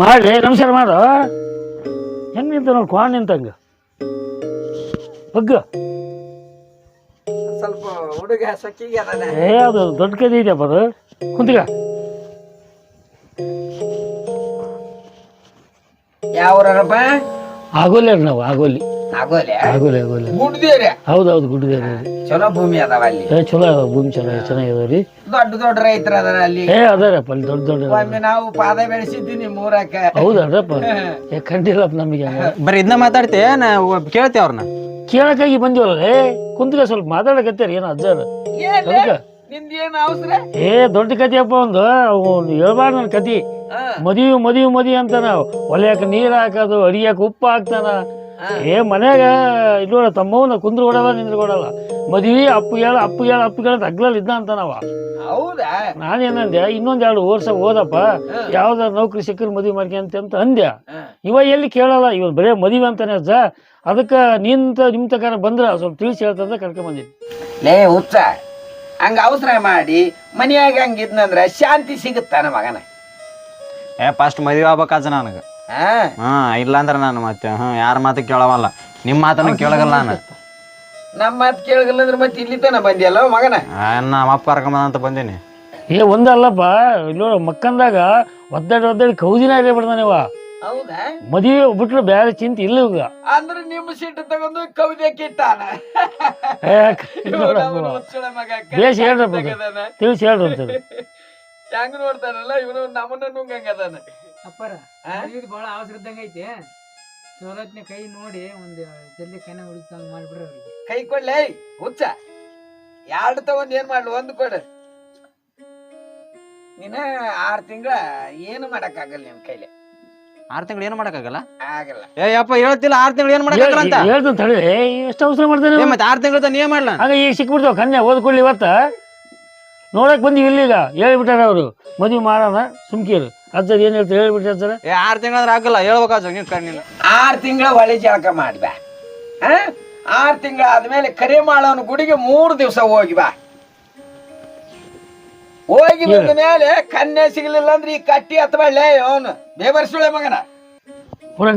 Speaker 10: ಮಾಡ್ರಿ ನಮಸ್ಕಾರ ಮಾಡು. ಹೆಂಗ್ ನಿಂತ ನೋಡಿ ಕ್ವಾಣ್ ನಿಂತಂಗ ಬಗ್ಗ
Speaker 1: ಸ್ವಲ್ಪ ಹುಡುಗ ಸಕ್ಕಿಗೆ ಅದಾನ.
Speaker 10: ಏ ಅದು ದೊಡ್ಡ ಕದಿ ಇದೆಯಪ್ಪ ಅದು. ಕುಂತಿಗ
Speaker 1: ಯಾವ್ರಪ್ಪ
Speaker 10: ಆಗೋಲ್ಲ ನಾವು ಆಗೋಲಿ.
Speaker 1: ಆಗೋಲೆ
Speaker 10: ಆಗೋಲಿ ಆಗೋಲಿ.
Speaker 1: ಗುಡ್ದೇವ್ರಿ
Speaker 10: ಹೌದು ಹೌದು ಗುಡ್ಡದೇ
Speaker 1: ಚಲೋ ಭೂಮಿ ಅದಾವ ಅಲ್ಲಿ.
Speaker 10: ಏ ಚಲೋ ಅದ ಭೂಮಿ ಚಲೋ ಚೆನ್ನಾಗಿದೆ ರೀ.
Speaker 1: ದೊಡ್ಡ ದೊಡ್ಡ ರೈತರ ಅದಾರ ಅಲ್ಲಿ.
Speaker 10: ಏ ಅದಾರಪ್ಪ ಅಲ್ಲಿ ದೊಡ್ಡ ದೊಡ್ಡ
Speaker 1: ಒಮ್ಮೆ ನಾವು ಪಾದ ಬೆಳೆಸಿದ್ದೀನಿ ಮೂರಕ್ಕ
Speaker 10: ಹೌದಲ್ರಪ್ಪ ಏ ಕಂಡಿಲ್ಲಪ್ಪ ನಮಗೆ
Speaker 11: ಬರೀ ಇದನ್ನ ಮಾತಾಡ್ತಿ ನಾ ಕೇಳ್ತಿ ಅವ್ರನ್ನ
Speaker 10: ಕೇಳಕ್ಕಾಗಿ ಬಂದಿವಲ್ಲ ಏ ಕುಂತ್ಗ ಸ್ವಲ್ಪ ಮಾತಾಡಕತ್ತೀರಿ ಏನು ಅಜ್ಜಾರ.
Speaker 1: ನಿಂದೇನು ಅವಸರ?
Speaker 10: ಏ ದೊಡ್ಡ ಕತಿಯಪ್ಪ ಒಂದು ಹೇಳ್ಬಾರ್ದು ನನ್ನ ಕತಿ ಮದುವೆ ಮದುವೆ ಮದುವೆ ಅಂತಾನ. ಒಲೆಯಕ್ ನೀರ್ ಹಾಕೋದು ಅಡಿಯಾಕ ಉಪ್ಪು ಹಾಕ್ತಾನ. ಏ ಮನ್ಯಾಗ ಇದು ತಮ್ಮವನ ಕುಂದ್ರ ಕೊಡಲ್ಲ ನಿಂದ್ರ ಕೊಡಲ್ಲ ಮದ್ವಿ ಅಪ್ಪು ಹೇಳ ಅಪ್ಪು ಹೇಳ ಅಪ್ಪು ಹೇಳ ಅಗ್ಲಲ್ಲಿ ಇದ್ದ ಅಂತಾನವ
Speaker 1: ಹೌದಾ?
Speaker 10: ನಾನೇನಂದೆ ಇನ್ನೊಂದ್ ಎರಡು ವರ್ಷ ಓದಪ್ಪ ಯಾವ್ದಾರ ನೌಕರಿ ಸಿಕ್ಕರೆ ಮದುವೆ ಮಾಡ್ಕೊಂತ ಅಂತ ಅಂದ್ಯ ಇವ ಎಲ್ಲಿ ಕೇಳಲ್ಲ ಇವ ಬರೇ ಮದುವೆ ಅಂತಾನೆ ಅಜ್ಜ. ಅದಕ್ಕ ನಿಂತ ನಿಮ್ ತಕಾರ ಬಂದ್ರ ಸ್ವಲ್ಪ ತಿಳಿಸಿ ಹೇಳ್ತಂತ ಕರ್ಕೊಂಡ್ ಬಂದಿನಿ.
Speaker 1: ಲೇ ಹುಚ್ಚ. ಹಂಗ ಅವಸರ ಮಾಡಿ ಮನೆಯಾಗ ಹಂಗಿದ್ನಂದ್ರ ಶಾಂತಿ ಸಿಗುತ್ತಾನ ಮಗನ?
Speaker 11: ಏ ಫಸ್ಟ್ ಮದುವೆ ಆಗ್ಬೇಕಾದ ನನಗೆ.
Speaker 1: ಹಾ.
Speaker 11: ಹಾ ಇಲ್ಲಾಂದ್ರೆ ನಾನು ಮತ್ತೆ ಹ್ಮ್ ಯಾರ ಮಾತು ಕೇಳವಲ್ಲ. ನಿಮ್ಮ ಮಾತನ್ನು ಕೇಳಗಲ್ಲ ನಾನು.
Speaker 1: ನಮ್ಮ ಮಾತು ಕೇಳಗಲ್ಲ ಅಂದ್ರೆ ಮತ್ತೆ ಇಲ್ಲಿ ತಾನ ಬಂದಿಯಲ್ಲ ಮಗನ?
Speaker 11: ಆ, ನಮ್ಮ ಅಪ್ಪ ಕರ್ಕೊಂಬಂದ ಅಂತ ಬಂದೀನಿ.
Speaker 10: ಏ ಒಂದಲ್ಲಪ್ಪ ಇಲ್ಲೋ ಮಕ್ಕಂದಾಗ ಒದ್ದಾಡಿ ಒದ್ದಾಡಿ ಕೌದಿನ ಇರೇ ಬಿಡ್ದ
Speaker 1: ಹೌದಾ?
Speaker 10: ಮದುವೆ ಬಿಟ್ರೆ ಬೇರೆ ಚಿಂತೆ ಇಲ್ಲ ಇವಾಗ.
Speaker 1: ಅಂದ್ರೆ ನಿಮ್ಮ ಸೀಟ್ ತಗೊಂಡು ಕವಿದೆ ಕಿಟ್ಟಾನ.
Speaker 10: ಬೇಸ್ ಹೇಳ್ರಪ್ಪ. ತಿಳಿಸಿ ಹೇಳ್ರಿ ಅಂತೇಳಿ.
Speaker 1: ಹೆಂಗ್ ನೋಡ್ತಾನಲ್ಲ ಇವನು ನಮ್ಮನ್ನ ನುಂಗಂಗದಾನ
Speaker 2: ಅಪ್ಪರ ಇದು ಬಹಳ ಅವಸರ ಇದ್ದಂಗ ಐತಿ. ಸೋಲತ್ನ ಕೈ ನೋಡಿ ಒಂದು ಜಲ್ದಿ ಕೈನ ಹುಡುಕ್ತಂಗ್ ಮಾಡ್ಬಿಡ್ರಿ ಅವ್ರಿಗೆ.
Speaker 1: ಕೈ ಕೊಡ್ಲೇ ಹುಚ್ಚ. ಎರಡು ತಗೊಂಡ್ ಏನ್ ಮಾಡ್ಲು? ಒಂದ್ ಕೊಡು. ನೀನ ಆರ್ ತಿಂಗಳ ಏನು ಮಾಡಕ್ಕಾಗಲ್ಲ ನಿನ್ ಕೈಲಿ.
Speaker 11: ಆರ್ ತಿಂಗಳು ಏನು ಮಾಡಕ್ಕಾಗಲ್ಲ?
Speaker 1: ಆಗಲ್ಲ.
Speaker 11: ಏ ಯಪ್ಪ ಹೇಳ್ತಿಲ್ಲ ಆರ್ ತಿಂಗಳು ಏನು ಮಾಡಕ್ಕಾಗಲ್ಲ ಅಂತ?
Speaker 10: ಹೇಳ್ತಾನೆ ತಡಿ ಏ ಎಷ್ಟು ಅವಸರ ಮಾಡ್ತಾನೆ
Speaker 11: ಮತ್ತೆ ಆರ್ ತಿಂಗಳು ನೀ ಮಾಡ್ಲ?
Speaker 10: ಆಗ ಈಗ ಸಿಕ್ಬಿಡ್ತಾವ ಕನ್ಯಾ ಓದ್ಕೊಳ್ಳಿ ಇವತ್ತ. ನೋಡಕ್ ಬಂದಿವಿ ಇಲ್ಲಿಗ. ಹೇಳ್ಬಿಟ್ಟಾರ ಅವರು. ಮದುವೆ ಮಾಡೋಣ ಸುಮ್ಕಿರು. ಅಜ್ಜರ್ ಏನ್ ಹೇಳ್ತಾರೆ? ಹೇಳ್ಬಿಟ್ರೆ ಅಜ್ಜರ?
Speaker 11: ಏ ಆರು ತಿಂಗಳು ಅಂದ್ರೆ ಆಗಲ್ಲ. ಹೇಳ್ಬೇಕಾಜ ನೀನು ಕಣ್ಣಿಲ್ಲ
Speaker 1: ಆರ್ ತಿಂಗಳ ಒಳ್ಳೆ ಜಳಕ ಮಾಡಿ ಬಾ. ಆ? ಆರ್ ತಿಂಗಳ ಆದ್ಮೇಲೆ ಕರೆ ಮಾಡೋನ್ ಗುಡಿಗೆ ಮೂರು ದಿವಸ ಹೋಗಿ ಬಾ. ಹೋಗಿ ಬಂದ ಮೇಲೆ ಕನ್ಯೆ ಸಿಗ್ಲಿಲ್ಲ ಅಂದ್ರೆ ಈ ಕಟ್ಟಿ ಹತ್ಬಳ್ಳೆ ಅವನು ಬೇಬರ್ಸುಳೆ ಮಗನ.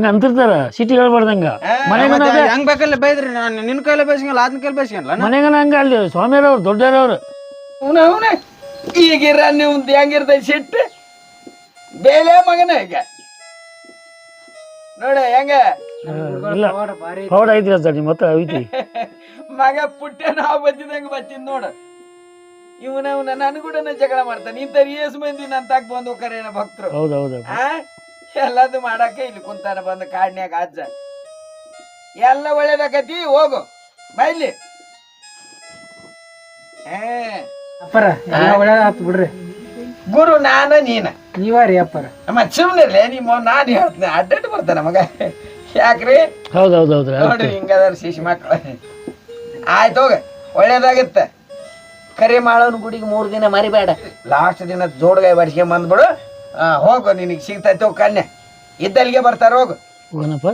Speaker 10: ಅಂತಿರ್ತಾರ ಸಿಟಿ ಹೇಳ್ಬಾರ್ದಂಗ. ಮನೆಗನ ಅದೇ.
Speaker 11: ಹೆಂಗ್ ಬೇಕಲ್ಲ ಬೈದ್ರಿ? ನಾನು ನಿನ್ನ ಕೈಲೇ ಬೈಸಂಗಿಲ್ಲ ಅದನ್ನ ಕೈಲಿ ಬೈಸಂಗಿಲ್ಲ
Speaker 10: ಮನೆಗನ ಹಂಗ ಅಲ್ಲಿ ಸ್ವಾಮಿಯರವ್ರು ದೊಡ್ಡರವ್ರು
Speaker 1: ಅವನ ಅವನ ಈಗಿರ ನೀವು ಹೆಂಗಿರ್ತ ಸಿಟ್ಟು? ಬೇಲೆ ಮಗನ ಈಗ. ನೋಡ ಹೆಂಗ?
Speaker 10: ಇಲ್ಲ. ಪೌಡ ಐತಿ. ಅಜ್ಜ ನಿಮ್ಮ ಹತ್ರ ಐತಿ.
Speaker 1: ಮಗ ಪುಟ್ಟ ನಾವು ಬದ್ದಿದಂಗ ಬತ್ತಿದ್ ನೋಡ. ಇವನ ಅವನ ನನ್ ಕೂಡ ಜಗಳ ಮಾಡ್ತಾನೆ. ಇಂಥ ಏಸು ಮಂದಿ ನನ್ ತಾಕ್ ಬಂದು ಕರೇನ ಭಕ್ತರು.
Speaker 10: ಹೌದು ಹೌದು
Speaker 1: ಎಲ್ಲದು ಮಾಡಾಕ ಇಲ್ಲಿ ಕುಂತಾನ ಬಂದ ಕಾಡ್ನ್ಯಾಗ ಅಜ್ಜ. ಎಲ್ಲ ಒಳ್ಳೇದಾಕತಿ ಹೋಗು. ಬೈಲಿ. ಏ
Speaker 2: ಅಪ್ಪರ ಎಲ್ಲ ಒಳ್ಳೇದಾತ್ ಬಿಡ್ರಿ.
Speaker 1: ಗುರು ನಾನ ನೀನ?
Speaker 2: ನೀವಾರಿ ಅಪ್ಪರ.
Speaker 1: ಅಮ್ಮ ಸುಮ್ನಿರ್ಲೆ ನಿಮ್ಮ ನಾನು ಹೇಳ್ತೀನಿ ಅಡ್ಡ ಬರ್ತಾನ ಮಗ ಯಾಕ್ರಿ?
Speaker 10: ಹೌದು ಹೌದು ಹೌದ್ರಿ
Speaker 1: ನೋಡ್ರಿ ಹಿಂಗದಾರ ಶಿಶು ಮಕ್ಕಳು ಆಯ್ತು ಹೋಗ ಒಳ್ಳೇದಾಗತ್ತ. ಕರೆ ಮಾಡೋನ್ ಗುಡಿಗೆ ಮೂರು ದಿನ ಮರಿಬೇಡ. ಲಾಸ್ಟ್ ದಿನ ಜೋಡ್ಗಾಯಿ ಬಡಿಸ್ಕೊಂಡ್ ಬಂದ್ಬಿಡು. ಆ, ಹೋಗು ನಿನಗೆ ಸಿಗ್ತೈತೆ ಹೋಗ್ ಕನ್ಯೆ ಇದ್ದಲ್ಲಿಗೆ ಬರ್ತಾರ ಹೋಗು.
Speaker 10: ಹೋಗೋಣಪ್ಪ.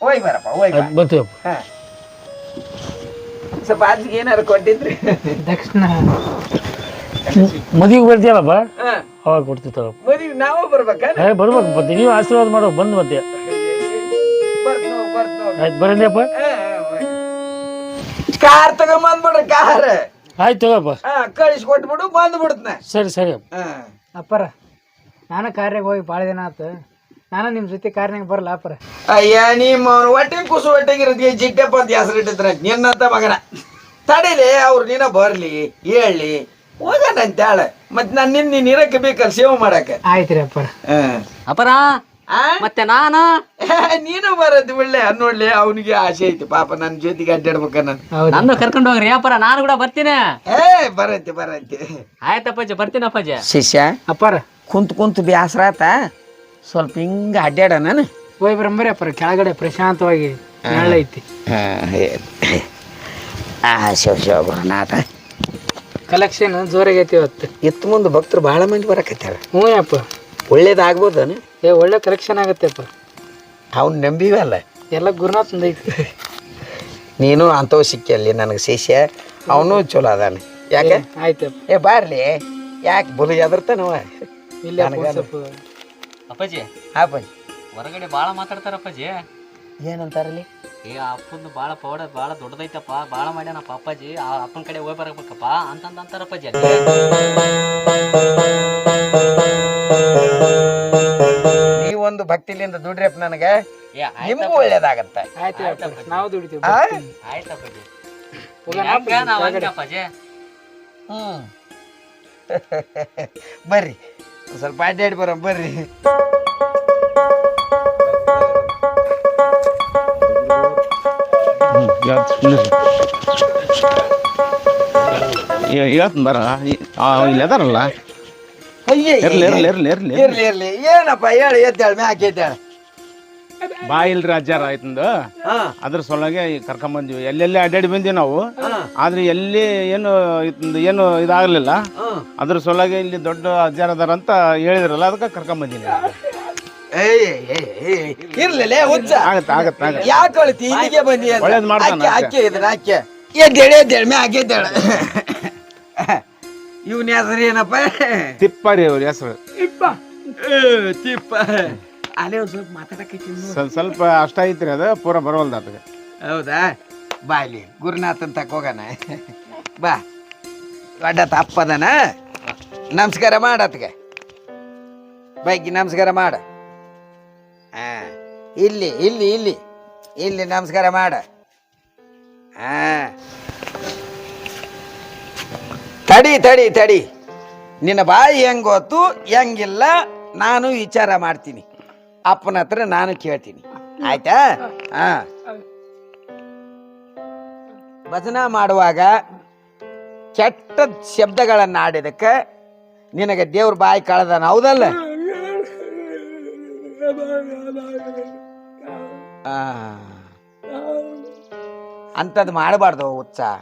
Speaker 1: ಹೋಯ್ ಬರಪ್ಪ ಹೋಯ್
Speaker 10: ಆಯ್ತ್ ಬರ್ತೀವಪ್ಪ.
Speaker 1: ಹಾ. ಸ್ವಲ್ಪ ಅಜ್ಜಿಗೆ ಏನಾರು ಕೊಟ್ಟಿದ್ರಿ.
Speaker 2: ದಕ್ಷಿಣ.
Speaker 10: ಮದುವೆಗೆ ಬರ್ತೀಯಲ್ಲಪ್ಪ?
Speaker 1: ಅವಾಗ
Speaker 10: ಅವಾಗ ತಗೋ.
Speaker 1: ಮದುವೆ ನಾವು ಬರ್ಬೇಕಾ?
Speaker 10: ಏ ಬರ್ಬೇಕು ಮತ್ತೆ. ನೀವು ಆಶೀರ್ವಾದ ಮಾಡೋ ಬಂದು ಮತ್ತೆ. ಆಯ್ತು ಬರಂಡಿಯಪ್ಪ
Speaker 1: ಕಾರ್ ತಗೊಂಬಂದ್ಬಿಡ್ರಿ ಕಾರ್.
Speaker 10: ಆಯ್ತು ತಗೋಪ್ಪ.
Speaker 1: ಹಾ ಕಳಿಸಿ ಕೊಟ್ಬಿಡು ಬಂದ್ಬಿಡ್ತನ.
Speaker 10: ಸರಿ ಸರಿ.
Speaker 1: ಹಾ.
Speaker 2: ಅಪ್ಪರ ನಾನು ಕಾರ್ಯಾಗ ಹೋಗಿ ಭಾಳ ದಿನ ಆತು. ನಾನು ನಿಮ್ಮ ಜೊತೆ ಕಾರ್ನಾಗ ಬರಲ್ಲ ಅಪ್ಪರ
Speaker 1: ಅಯ್ಯ ನಿಮ್ಮ ಹೊಟ್ಟೆ ಕುಸು ಹೊಟ್ಟೆಗಿರೋದಕ್ಕೆ ಜಿಡ್ಡಪ್ಪ ಅಂತ ಹೆಸರು ಇಟ್ಟಿದ್ರ? ನಿನ್ನಂತ ಮಗನ. ತಡೀಲಿ ಅವ್ರು ನೀನ ಬರ್ಲಿ ಹೇಳಿ ಹೋಗಣ ಅಂತ ಹೇಳ ಮತ್ ನಾನು ನಿನ್ನ ನೀನ್ ಇರಕ್ಕೆ ಬೇಕಲ್ಲ ಸೇವೆ ಮಾಡಕ
Speaker 2: ಆಯ್ತು ರೀ ಅಪ್ಪರ
Speaker 3: ಅಪರ
Speaker 1: ಆ?
Speaker 3: ಮತ್ತೆ ನಾನು?
Speaker 1: ನೀನು ಬರೋದು ಒಳ್ಳೆ ನೋಡ್ಲಿ ಅವನಿಗೆ ಆಸೆ ಐತಿ ಪಾಪ ನನ್ನ ಜೊತೆಗೆ ಅಡ್ಡಾಡ್ಬೇಕ ನಾನು.
Speaker 2: ಹೌದು.
Speaker 3: ನನ್ನ ಕರ್ಕೊಂಡು ಹೋಗ್ರಿ ಅಪ್ಪರ ನಾನು ಕೂಡ ಬರ್ತೀನಿ.
Speaker 1: ಏ ಬರತ್ತೆ ಬರತ್ತೆ
Speaker 3: ಆಯ್ತಪ್ಪಾಜಿ ಬರ್ತೀನಿ ಅಪ್ಪಾಜಿ.
Speaker 1: ಶಿಷ್ಯ
Speaker 2: ಅಪ್ಪರ
Speaker 1: ಕುಂತ್ ಕುಂತ್ ಬ್ಯಾಸರ ಆತ ಸ್ವಲ್ಪ ಹಿಂಗೆ ಅಡ್ಡಾಡ ನಾನು.
Speaker 2: ಹೋಯ್ ಬರಂಬರಿ ಅಪ್ಪರ ಕೆಳಗಡೆ ಪ್ರಶಾಂತವಾಗಿ ನೆರಳೈತಿ
Speaker 1: ಆ ಶಿವ ಶಿವನಾಥ
Speaker 2: ಕಲೆಕ್ಷನ್ ಜೋರಾಗೈತಿ ಇವತ್ತು.
Speaker 1: ಇತ್ತು ಮುಂದೆ ಭಕ್ತರು ಭಾಳ ಮಂದಿ ಬರಕತ್ತಾರ.
Speaker 2: ಹ್ಞೂ ಅಪ್ಪ
Speaker 1: ಒಳ್ಳೇದಾಗ್ಬೋದನು?
Speaker 2: ಏ ಒಳ್ಳೆ ಕಲೆಕ್ಷನ್ ಆಗತ್ತೆ ಅಪ್ಪ
Speaker 1: ಅವ್ನು ನಂಬಿವಲ್ಲ.
Speaker 2: ಎಲ್ಲ ಗುರುನಾಥ್ ಐತಿ.
Speaker 1: ನೀನು ಅಂಥವು ಸಿಕ್ಕಲ್ಲಿ ನನಗೆ ಶಿಷ್ಯ ಅವನು ಚಲೋ ಅದಾನೆ. ಯಾಕೆ?
Speaker 2: ಆಯ್ತು
Speaker 1: ಏ ಬಾರ್ಲಿ. ಯಾಕೆ ಬುಲಿ ಎದರ್ತಾನವ
Speaker 2: ಇಲ್ಲ
Speaker 1: ನನಗೆ
Speaker 2: ಸ್ವಲ್ಪ
Speaker 3: ಅಪ್ಪಾಜಿ.
Speaker 1: ಅಪ್ಪಾಜಿ
Speaker 3: ಹೊರಗಡೆ ಭಾಳ ಮಾತಾಡ್ತಾರ ಅಪ್ಪಾಜಿ.
Speaker 1: ಏನಂತಾರಲ್ಲಿ?
Speaker 3: ಏ ಅಪ್ಪಂದು ಭಾಳ ಪೌಡ ಭಾಳ ದೊಡ್ಡದೈತಪ್ಪ ಭಾಳ ಮಾಡ್ಯಾನಪ್ಪ ಅಪ್ಪಾಜಿ. ಆ ಅಪ್ಪನ ಕಡೆ ಹೋಗಿ ಬರಬೇಕಪ್ಪ ಅಂತಂದು ಅಂತಾರ ಅಪ್ಪಾಜಿ ಅಲ್ಲಿ.
Speaker 1: ಒಂದು ಭಕ್ತಿಲಿಂದ ದುಡ್ರಿಯಪ್ಪ ನನಗೆ.
Speaker 3: ಏ ಆಯ್ತ್
Speaker 1: ನಿಮಗೂ ಒಳ್ಳೇದಾಗತ್ತೆ.
Speaker 2: ಆಯ್ತು ಅಪ್ಪ ನಾವು ದುಡಿತೀವಿ
Speaker 1: ಆ?
Speaker 3: ಹ್ಞೂ ಅಪ್ಪಾಜಿ.
Speaker 2: ಹೋಗೋಣ
Speaker 3: ಹಂಗ ನಾವ್ ಹಂಗ ಅಪ್ಪಾಜಿ?
Speaker 1: ಹ್ಮ್. ಬರ್ರಿ. ಸ್ವಲ್ಪ ಅಡ್ಡಾಡಿ ಬರ ಬರ್ರಿ.
Speaker 11: ಇವತ್ತು ಬರ ಇಲ್ಲಿ ಅದಾರಲ್ಲ ಇರ್ಲಿ ಇರ್ಲಿ ಇರ್ಲಿ ಇರ್ಲಿ
Speaker 1: ಇರ್ಲಿ ಏನಪ್ಪ ಹೇಳಿ ಎದ್ದೇಳ ಮ್ಯಾಕೆ ಎದ್ದೇಳ
Speaker 11: ಬಾ ಇಲ್ರಿ ಅಜ್ಜಾರ ಆಯ್ತಂದು ಅದ್ರ ಸೊಳಗೆ ಕರ್ಕೊಂಡ್ ಕರ್ಕೊಂಬಂದ್ವಿ ಎಲ್ಲೆಲ್ಲಿ ಅಡ್ಡಾಡಿ ಬಂದ್ವಿ ನಾವು. ಆದ್ರೆ ಎಲ್ಲಿ ಏನು ಏನು ಇದಾಗ್ಲಿಲ್ಲ. ಅದ್ರ ಸೊಳಗೆ ಇಲ್ಲಿ ದೊಡ್ಡ ಅಜ್ಜಾರ ಅದಾರ ಅಂತ ಹೇಳಿದ್ರಲ್ಲ ಅದಕ್ಕೆ ಕರ್ಕೊಂಬಂದಿನಿ
Speaker 1: ಬಂದಿಲ್ಲ ಇರ್ಲಿಲ್ಲೇ ಹುಚ್ಚ.
Speaker 11: ಆಗತ್ತೆ ಆಗತ್ತೆ ಆಗತ್ತೆ.
Speaker 1: ಯಾಕೆ ಅಳ್ತಿ ಇಲ್ಲಿಗೆ ಬಂದಿ ಅಂತ?
Speaker 11: ಒಳ್ಳೇದ್ ಮಾಡ್ತಾನ
Speaker 1: ಅಕ್ಕೆ ಅಕ್ಕೆ ಎದ್ದೇಳ ಎದ್ದೇಳ ಇವನ ಹೆಸರು ಏನಪ್ಪ?
Speaker 11: ತಿಪ್ಪ ರೀ ಅವ್ರ ಹೆಸರು.
Speaker 1: ಏ, ತಿಪ್ಪ. ಅಲ್ಲೇ ಒಂದು ಸ್ವಲ್ಪ ಮಾತಾಡಕೈತಿ
Speaker 11: ಸ್ವಲ್ಪ ಸ್ವಲ್ಪ ಅಷ್ಟ ಐತ್ರಿ ಅದು ಪೂರ ಬರವಲ್ದು ಅದಕ್ಕೆ
Speaker 1: ಹೌದಾ? ಬಾ ಇಲ್ಲಿ ಗುರುನಾಥ ಅಂತ ಹೋಗೋಣ. ಬಾ. ದೊಡ್ಡ ತಪ್ಪದನ. ನಮಸ್ಕಾರ ಮಾಡತ್ಗೆ ಬೈಕಿ ನಮಸ್ಕಾರ ಮಾಡ. ಹಾ. ಇಲ್ಲಿ ಇಲ್ಲಿ ಇಲ್ಲಿ. ಇಲ್ಲಿ ನಮಸ್ಕಾರ ಮಾಡ. ಹಾ. ತಡಿ ತಡಿ ತಡಿ. ನಿನ್ನ ಬಾಯಿ ಹೆಂಗ್ ಗೊತ್ತು? ಹೆಂಗಿಲ್ಲ? ನಾನು ವಿಚಾರ ಮಾಡ್ತೀನಿ. ಅಪ್ಪನ ಹತ್ರ ನಾನು ಕೇಳ್ತೀನಿ. ಆಯ್ತಾ? ಹಾ. ಭಜನ ಮಾಡುವಾಗ ಕೆಟ್ಟ ಶಬ್ದಗಳನ್ನು ಆಡಿದಕ್ಕೆ ನಿನಗೆ ದೇವ್ರ ಬಾಯಿ ಕಳೆದನ ಹೌದಲ್ಲ? ಅಂತದ್ ಮಾಡಬಾರ್ದು ಉತ್ಸಾಹ.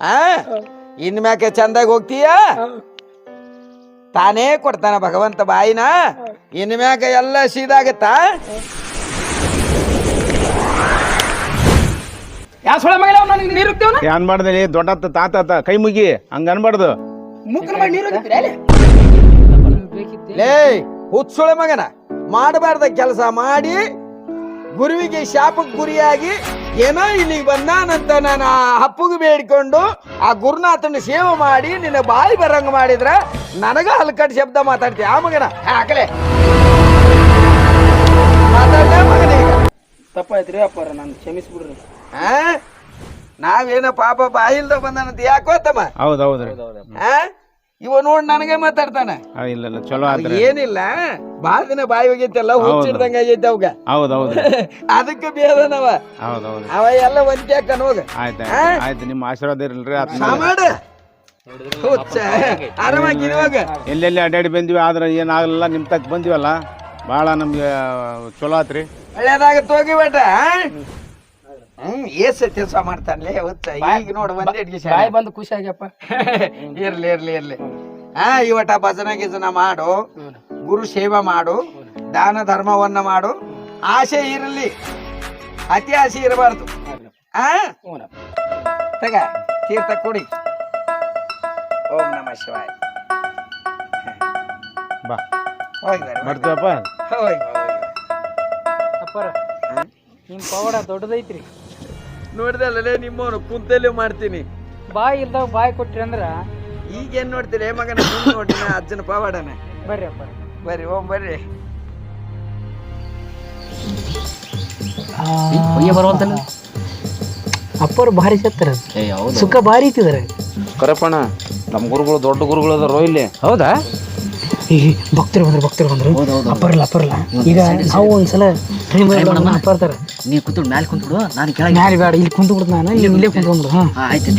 Speaker 1: ಆ? ಇನ್ಮ್ಯಾಕೆ ಚಂದಾಗಿ ಹೋಗ್ತೀಯ? ತಾನೇ ಕೊಡ್ತಾನ ಭಗವಂತ ಬಾಯಿನ? ಇನ್ಮ್ಯಾಗ ಎಲ್ಲ ಸೀದಾಗತ್ತ?
Speaker 2: ಯಾವ ಸೊಳ ಮಗಲ ನನಗೆ ನೀರು
Speaker 11: ಏನ್ ಮಾಡ್ದೆ ದೊಡ್ಡ ತಾತ ಆತ, ಕೈ ಮುಗಿ ಹಂಗ ಅನ್ಬಾರ್ದು.
Speaker 2: ಮುಕ್ಕನ ಮಾಡಿ ನೀರು
Speaker 1: ಲೇ ಹುಚ್ಚುಳೆ ಮಗನ ಮಾಡಬಾರ್ದ ಕೆಲಸ ಮಾಡಿ ಗುರುವಿಗೆ ಶಾಪಕ್ಕೆ ಗುರಿಯಾಗಿ ಏನೋ ಇಲ್ಲಿಗೆ ಬಂದಾನಂತ ನಾನು ಆ ಹಪ್ಪುಗೆ ಬೇಡಿಕೊಂಡು ಆ ಗುರುನಾಥನ ಸೇವೆ ಮಾಡಿ ನಿನ್ನ ಬಾಯಿ ಬರಂಗ ಮಾಡಿದ್ರ ನನಗ ಹಲ್ಕಟ್ ಶಬ್ದ ಮಾತಾಡ್ತೀಯ ಆ ಮಗನ ಹಾಕಲೆ ಮಾತಾಡ್ಲೇ ಮಗನ ಈಗ.
Speaker 2: ಅಪ್ಪಾರ ನಾನು ಕ್ಷಮಿಸ್ಬಿಡ್ರಿ.
Speaker 1: ಆ? ನಾವೇನೋ ಪಾಪ ಬಾಯಿಲ್ದ ಬಂದಾನಂತ ಯಾಕೋ ತಮ್ಮ?
Speaker 11: ಹೌದು ಹೌದು ಹೌದು
Speaker 1: ಆ? ಇವ ನೋಡ್ ನನಗೆ ಮಾತಾಡ್ತಾನೆ.
Speaker 11: ಆ, ಇಲ್ಲ ಇಲ್ಲ ಚಲೋ ಆದ್ರಿ.
Speaker 1: ಏನಿಲ್ಲ. ಬಾಳ ದಿನ ಬಾಯಿ ಹೋಗೈತಲ್ಲ ಹುಚ್ಚಿಡ್ದಂಗ ಆಗೈತೆ ಅವಾಗ.
Speaker 11: ಹೌದೌದು ಹೌದ್ರಿ
Speaker 1: ಅದಕ್ಕೆ ಬೇದನವ.
Speaker 11: ಹೌದ್ ಹೌದು.
Speaker 1: ಅವ ಎಲ್ಲ ಒಂದೇ ಹೋಗ.
Speaker 11: ಆಯ್ತು
Speaker 1: ಆ?
Speaker 11: ಆಯ್ತು ನಿಮ್ಮ ಆಶೀರ್ವಾದ ಇರಲ್ರಿ ಆತ್
Speaker 1: ಮಾಡ. ಆರಾಮಾಗಿ ಇರುವಾಗ
Speaker 11: ಎಲ್ಲೆಲ್ಲಿ ಅಡ್ಡಾಡಿ ಬಂದ್ವಿ ಆದ್ರೆ ಏನಾಗಲ್ಲ ನಿಮ್ಮ ತಕ್ಕ ಬಂದಿವಲ್ಲ ಭಾಳ ನಮ್ಗೆ ಚಲೋ ಆತ್ರಿ.
Speaker 1: ಒಳ್ಳೇದಾಗ ಹೋಗಿ ಬೇಟ ಹ್ಮ್ ಏಸ್ ಕೆಲಸ ಮಾಡ್ತಾನ್ಲೇ ಹುಚ್ಚ ಈಗ ನೋಡು ಒಂದೇ
Speaker 2: ಬಾಯಿ ಬಂದು ಖುಷಿ ಆಗ್ಯಪ್ಪ.
Speaker 1: ಇರ್ಲಿ ಇರ್ಲಿ ಇರ್ಲಿ. ಹಾ ಇವಟ ಭಜನ ಗಿಜನ ಮಾಡು. ಗುರು ಸೇವೆ ಮಾಡು. ದಾನ ಧರ್ಮವನ್ನ ಮಾಡು. ಆಸೆ ಇರಲಿ. ಅತಿ ಆಸೆ ಇರಬಾರ್ದು. ಆ ತಗ ತೀರ್ಥ ಕೊಡಿ. ಓಂ ನಮ ಶಿವಾಯ.
Speaker 11: ಬಾ.
Speaker 1: ಹೋಗಿ ಬರ್ರಿ, ಹೋಗಿ.
Speaker 2: ಅಪ್ಪಾರ ನಿಮ್ ಪವಾಡ ದೊಡ್ಡದೈತ್ರಿ.
Speaker 1: ನೋಡ್ದಲ್ಲೇ ನಿಮ್ಮವನು ಕುಂತಲ್ಲೇ ಮಾಡ್ತೀನಿ.
Speaker 2: ಬಾಯಿ ಇಲ್ದಾಗ ಬಾಯಿ ಕೊಟ್ರಿ ಅಂದ್ರ?
Speaker 1: ಈಗೇನ್ ನೋಡ್ತೀರಿ? ಏ ಮಗನ ನೋಡಿನ ಅಜ್ಜನ ಪಾವಾಡನ.
Speaker 2: ಬರ್ರಿ ಅಪ್ಪ.
Speaker 1: ಬರ್ರಿ ಓಂ ಬರ್ರಿ.
Speaker 2: ಅಪ್ಪರು ಭಾರಿ ಸತ್ತಾರ. ಸುಖ ಭಾರಿ ಇತ್ತಿದಾರೆ
Speaker 7: ಕರಪಣ ನಮ್ಮ ಗುರುಗಳು ದೊಡ್ಡ ಗುರುಗಳು ಅದಾರೋ ಇಲ್ಲಿ?
Speaker 2: ಹೌದಾ? ಈಗ ಭಕ್ತರು ಬಂದರು ಭಕ್ತರು ಬಂದರು. ಅಪ್ಪರಲ್ಲ ಅಪ್ಪರಲ್ಲ ಈಗ ನಾವು ಒಂದ್ಸಲ ಬರ್ತಾರೆ
Speaker 3: ನೀ ಕುಂತು ಮ್ಯಾಲೆ ಕುಂತ್ಬಿಡು ನಾನು ಕೆಳಗೆ
Speaker 2: ಮ್ಯಾಲೆ ಬೇಡ ಇಲ್ಲಿ ಕುಂತ್ಬಿಡ್ತು ನಾನು ಇಲ್ಲಿ ಇಲ್ಲೇ ಕುಂತ್ಕೊಂಡ್ಬಿಡು ಹಾಂ.
Speaker 3: ಆಯ್ತು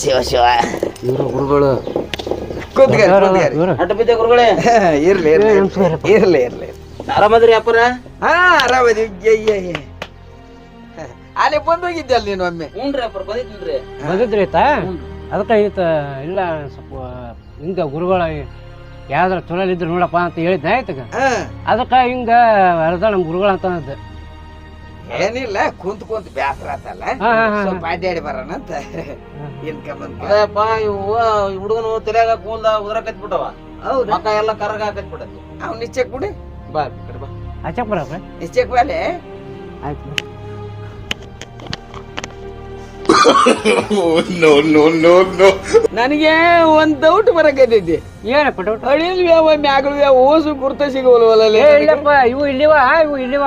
Speaker 9: ಶಿವ
Speaker 1: ಶಿವ. ಇವರು ಹುಡುಗಳು
Speaker 9: ಇವ್ರು.
Speaker 5: ಅಡ್ಡ ಬಿದ್ದೆ ಗುರುಗಳೇ?
Speaker 1: ಇರ್ಲಿ ಇರ್ಲಿ ಇರ್ಲಿ ಇರ್ಲಿ.
Speaker 5: ಆರಾಮದ್ರಿ ಅಪ್ಪರ?
Speaker 1: ಹಾ ಆರಾಮದಿ. ಅಲ್ಲಿ ಬಂದೋಗಿದ್ದಲ್ಲ ನೀನು ಒಮ್ಮೆ.
Speaker 5: ಹ್ಞೂನ್ರಿ ಅಪ್ಪರ ಬಂದಿದ್ರಿ
Speaker 9: ಬಂದಿದ್ರಿ ಆಯ್ತಾ? ಅದಕ್ಕೆ ಈತ ಇಲ್ಲ ಸ್ವಲ್ಪ ಹಿಂಗ ಗುರುಗಳ ಯಾವ್ದಾರ ಚೊಲೋ ಇದ್ರು ನೋಡಪ್ಪ ಅಂತ ಹೇಳಿದ್ದೆ ಆಯ್ತಗ
Speaker 1: ಹಾ.
Speaker 9: ಅದಕ್ಕೆ ಹಿಂಗ ಅರ್ಧ ನಮ್ಮ ಗುರುಗಳು ಅಂತ ಅಂದೆ.
Speaker 1: ಏನಿಲ್ಲ ಕುಂತ ಕುಂತ ಬ್ಯಾಸರ ಆತಲ್ಲ.
Speaker 9: ಹಾ, ಹಾ, ಹಾ.
Speaker 1: ಸ್ವಲ್ಪ ಅಡ್ಡಾಡಿ ಬರೋಣ ಅಂತ ಇನ್ಕಂಬಂತ
Speaker 5: ಅದೇಪ್ಪ ಇವು ಹುಡುಗನು ತಲೆಯಾಗ ಕೂಲ್ದ ಉದ್ರ ಬಿಟ್ಟವ
Speaker 1: ಹೌದು.
Speaker 5: ಮಕ್ಕ ಎಲ್ಲ ಕರಗ ಬಿಡ
Speaker 1: ಅವ್ನು ನಿಶ್ಚಕ್ ಕುಡಿ
Speaker 5: ಬಾ ಈ ಕಡೆ ಬಾ.
Speaker 9: ಅಚ್ಚಕ್ ಬರಪ್ಪ
Speaker 1: ನಿಶ್ಚಕ್ ಬಾಲೆ
Speaker 9: ಆಯ್ತು
Speaker 1: ನನಗೆ ಒಂದ್ ಡೌಟ್ ಬರಕತ್ತೈತಿ
Speaker 9: ಏನಪ್ಪ ಡೌಟ್
Speaker 1: ಅಳಿಲ್ ವ್ಯಾವ ಮ್ಯಾಗಳು ವ್ಯಾವ ಓಸು ಗುರ್ತ ಸಿಗವಲ್ವಲ್ಲ
Speaker 9: ಏ ಇಲ್ಲಪ್ಪ ಇವು ಇಲ್ಲಿವ? ಇವು ಇಲ್ಲಿವ?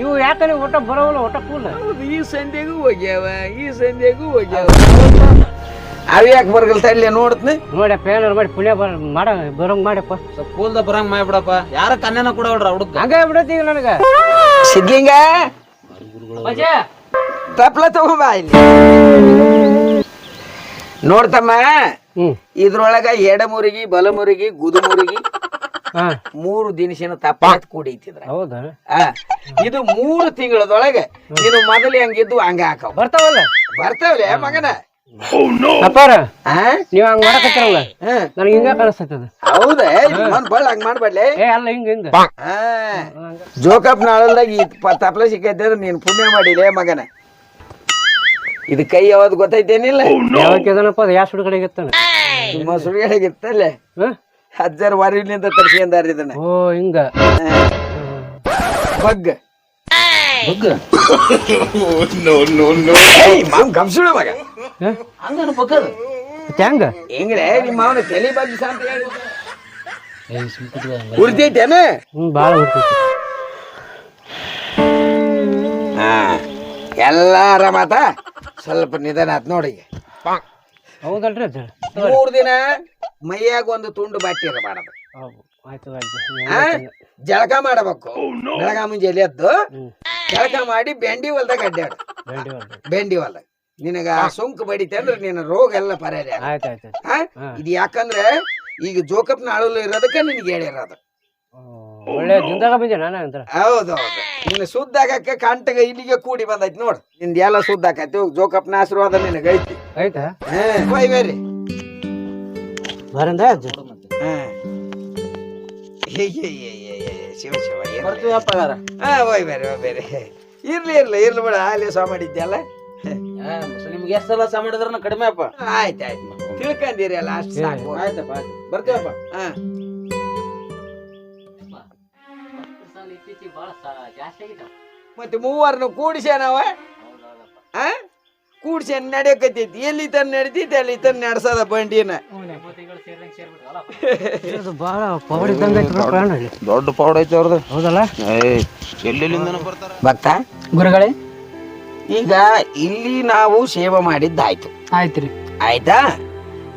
Speaker 9: ಇವು ಯಾಕಂದ್ರೆ ಊಟ ಬರೋವಲ್ಲ ಊಟ ಕೂಲ
Speaker 1: ಈ ಸಂಧೆಗೂ ಹೋಗ್ಯಾವ ಈ ಸಂಧೆಗೂ ಹೋಗ್ಯಾವ ಅವಿ ಯಾಕೆ ಬರ್ಗಲ್ತ ಇಲ್ಲ ನೋಡ್ತೀನಿ?
Speaker 9: ನೋಡಪ್ಪ ಏನಾರು ಮಾಡಿ ಪುಣ್ಯ ಬರ ಮಾಡ ಬರೋಂಗ್ ಮಾಡಪ್ಪ.
Speaker 5: ಸ್ವಲ್ಪ ಕೂಲ್ದ ಬರಂಗ್ ಮಾಡ್ಬಿಡಪ್ಪ. ಯಾರ ಕನ್ನನ ಕೂಡ ಹೊಡ್ರ ಹುಡುಗ?
Speaker 9: ಹಂಗ ಬಿಡತ್ತಿ ಈಗ ನನಗ.
Speaker 1: ಸಿದ್ಲಿಂಗ? ತಪ್ಲ ತಗೊಂಬ ಇಲ್ಲಿ. ನೋಡ್ತಮ್ಮ
Speaker 9: ಹ್ಮ್.
Speaker 1: ಇದ್ರೊಳಗ ಎಡಮುರುಗಿ ಬಲಮುರುಗಿ ಗುದುಮುರುಗಿ ಮೂರು ದಿನಸಿನ ತಪ್ಪಾತ್ ಕೂಡಿತಿದ್ರ.
Speaker 9: ಹೌದಾ?
Speaker 1: ಆ, ಇದು ಮೂರು ತಿಂಗಳದೊಳಗೆ ಇದು ಮೊದಲೇ ಹಂಗಿದ್ದು ಹಂಗ ಹಾಕವ್.
Speaker 9: ಬರ್ತಾವಲ್ಲ?
Speaker 1: ಬರ್ತಾವಲ್ಲ ಮಗನ?
Speaker 9: ಅಪ್ಪಾರ
Speaker 1: ಆ?
Speaker 9: ನೀವ್ ಹಂಗ ಮಾಡಕತ್ತಿರಲ್ಲ? ನನಗೆ ಹಿಂಗ ಕಾಣಿಸ್ತದ
Speaker 1: ಹೌದೇ? ಮನ್ ಬಳ್ಳ ಹಂಗ ಮಾಡ್ಬೇಡ್ಲೆ.
Speaker 9: ಏ ಅಲ್ಲ ಹಿಂಗ ಹಿಂಗ.
Speaker 1: ಆ, ಜೋಕಪ್ ನಾಳಲ್ದಾಗ ಈ ಪ- ತಪ್ಲ ಸಿಕ್ಕೈತೆ ಅಂದ್ರೆ ನೀನ್ ಪುಣ್ಯ ಮಾಡಿದೆ ಮಗನ. ಇದು ಕೈ ಯಾವ್ದು ಗೊತ್ತೈತೇನಿಲ್ಲ?
Speaker 9: ಯಾವ ಕೇದನಪ್ಪ ಅದು ಯಾವ ಸುಡುಗಡೆಗೆ
Speaker 1: ಇರ್ತಾನೆ ಸುಳಿಯಾಗಿತ್ತಲ್ಲೇ
Speaker 9: ಹಾ?
Speaker 1: ಹಜ್ಜಾರ್ ವಾರಿಲಿಂದ ತರ್ಸ್ಕೊಂಡಾರ ಇದನ್ನ.
Speaker 9: ಓ ಹಿಂಗ.
Speaker 1: ಬಗ್ ಏಯ್, ಮಾಮ್ ಗಮ್ಸುಳು ಮಗ.
Speaker 5: ಹಂಗನ
Speaker 9: ಬಗ್ ಹೆಂಗ?
Speaker 1: ಹೆಂಗ್ರೆ ನಿಮ್ಮ ಮಾವನ ತಲೆ ಬಗ್ಗೆ ಅಂತ ಹೇಳಿ. ಉರ್ದೈತೇನ
Speaker 9: ಹ್ಮ್ ಭಾಳ ಬರ್ತೈತಿ
Speaker 1: ಹಾ. ಎಲ್ಲ ಆರಾಮಾತ ಸ್ವಲ್ಪ ನಿಧಾನ ಆತ್ ನೋಡಿ.
Speaker 9: ಹೌದಲ್ರಿ
Speaker 1: ಮೂರ್ ದಿನ ಮೈಯಾಗ ಒಂದು ತುಂಡು ಬಾಟಿ ಇರಬಾರದು? ಜಳಕ ಮಾಡಬೇಕು. ಬೆಳಗ ಮುಂಜಾನೆ ಎದ್ದು ಜಳಕ ಮಾಡಿ ಬೆಂಡಿ ಹೊಲ್ದಾಗ ಅಡ್ಡಾಡು.
Speaker 9: ಬೇಡಿ
Speaker 1: ಹೊಲ ನಿನಗ ಆ ಸೋಂಕು ಬಡಿತೆ ಅಂದ್ರೆ ನಿನ್ನ ರೋಗ ಎಲ್ಲ
Speaker 9: ಪರಾರಿ?
Speaker 1: ಇದು ಯಾಕಂದ್ರೆ ಈಗ ಜೋಕಪ್ನ ಅಳಲು ಇರೋದಕ್ಕೆ ನಿನ್ಗೆ ಹೇಳಿರೋದು
Speaker 9: ಓ, ಒಳ್ಳೆ ದಿನದಾಗ ಬಂದೆ ನಾನು ಅಂದ್ರ
Speaker 1: ಹೌದು ಹೌದು. ನಿನ್ನ ಸುದ್ದ ಆಗಕ್ಕೆ ಕಂಟಗ ಇಲ್ಲಿಗೆ ಕೂಡಿ ಬಂದೈತಿ ನೋಡು. ನಿಂದ ಎಲ್ಲ ಸುದ್ದ ಜೋಕಪ್ನ ಆಶೀರ್ವಾದ ನಿನಗೈತಿ. ಐತಿ ಬೇರೆ
Speaker 9: ಬರಂದ?
Speaker 1: ಹಾ. ಹೇ, ಹೇ, ಹೇ, ಹೇ, ಹೇ, ಶಿವ ಹಾ ಹೋಯ್ ಬೇರೆ ಹೋಯ್ ಬೇರೆ. ಇರ್ಲಿ ಇರ್ಲಿ ಇರ್ಲಿ ಬಿಡ ಅಲ್ಲಿ ಸಹ ಮಾಡಿದ್ಯಲ್ಲ.
Speaker 5: ನಿಮ್ಗೆ ಎಷ್ಟು ಸಲ ಸಹ ಮಾಡಿದ್ರ ಕಡಿಮೆ ಅಪ್ಪ.
Speaker 1: ಆಯ್ತು ಆಯ್ತು. ತಿಳ್ಕೊಂಡಿರಿ ಅಲ್ಲ ಅಷ್ಟು ಸಾಕು.
Speaker 5: ಆಯ್ತಪ್ಪ ಆಯ್ತು. ಬರ್ತೀವಪ್ಪ
Speaker 1: ಹಾ.
Speaker 3: ಜಾಸ್ತಿ ಆಗಿದ್ದಾವ
Speaker 1: ಮತ್ತೆ ಮೂವರ್ನು ಕೂಡಿಸ್ಯಾನವ? ಆ ಕೂಡ್ಸಿ ನಡೆಯಕತ್ತೈತಿ. ಎಲ್ಲಿ ತನ್ ನಡಿತೈತಿ ಅಲ್ಲಿ ತನ್ ನಡ್ಸದ ಬಂಡಿನ.
Speaker 3: ತಿಂಗಳು ಸೇರ್ದಂಗೆ ಸೇರ್ಬಿಟ್ರಲ್ಲ
Speaker 9: ಇದು ಭಾಳ ಪವರ್ ಇದ್ದಂಗ ಐತಿ ಪ್ರಾಣ.
Speaker 5: ದೊಡ್ಡ ಪೌಡ್ ಐತಿ ಅವ್ರದ್ದು
Speaker 9: ಹೌದಲ್ಲ?
Speaker 5: ಎಲ್ಲೆಲ್ಲಿಂದ ಬರ್ತಾರ.
Speaker 1: ಭಕ್ತ?
Speaker 2: ಗುರುಗಳೇ?
Speaker 1: ಈಗ ಇಲ್ಲಿ ನಾವು ಸೇವೆ ಮಾಡಿದ್ದಾಯ್ತು.
Speaker 2: ಆಯ್ತು ರೀ
Speaker 1: ಆಯ್ತಾ?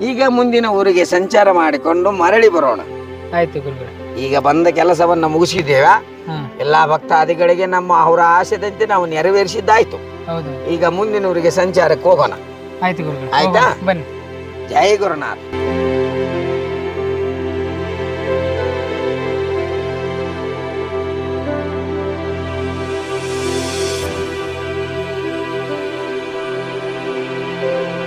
Speaker 1: ಈಗ ಮುಂದಿನ ಊರಿಗೆ ಸಂಚಾರ ಮಾಡಿಕೊಂಡು ಮರಳಿ ಬರೋಣ.
Speaker 2: ಆಯ್ತು ಗುರುಗಳೇ.
Speaker 1: ಈಗ ಬಂದ ಕೆಲಸವನ್ನ ಮುಗಿಸಿದ್ದೇವ. ಎಲ್ಲಾ ಭಕ್ತಾದಿಗಳಿಗೆ ನಮ್ಮ ಅವರ ಆಸೆದಂತೆ ನಾವು ನೆರವೇರಿಸಿದ್ದಾಯ್ತು.
Speaker 2: ಹೌದು.
Speaker 1: ಈಗ ಮುಂದಿನ ಊರಿಗೆ ಸಂಚಾರಕ್ಕೆ ಹೋಗೋಣ.
Speaker 2: ಆಯ್ತು ಗುರುಗಳೇ
Speaker 1: ಆಯ್ತಾ?
Speaker 2: ಬನ್ನಿ.
Speaker 1: ಜೈ ಗುರುನಾಥ್.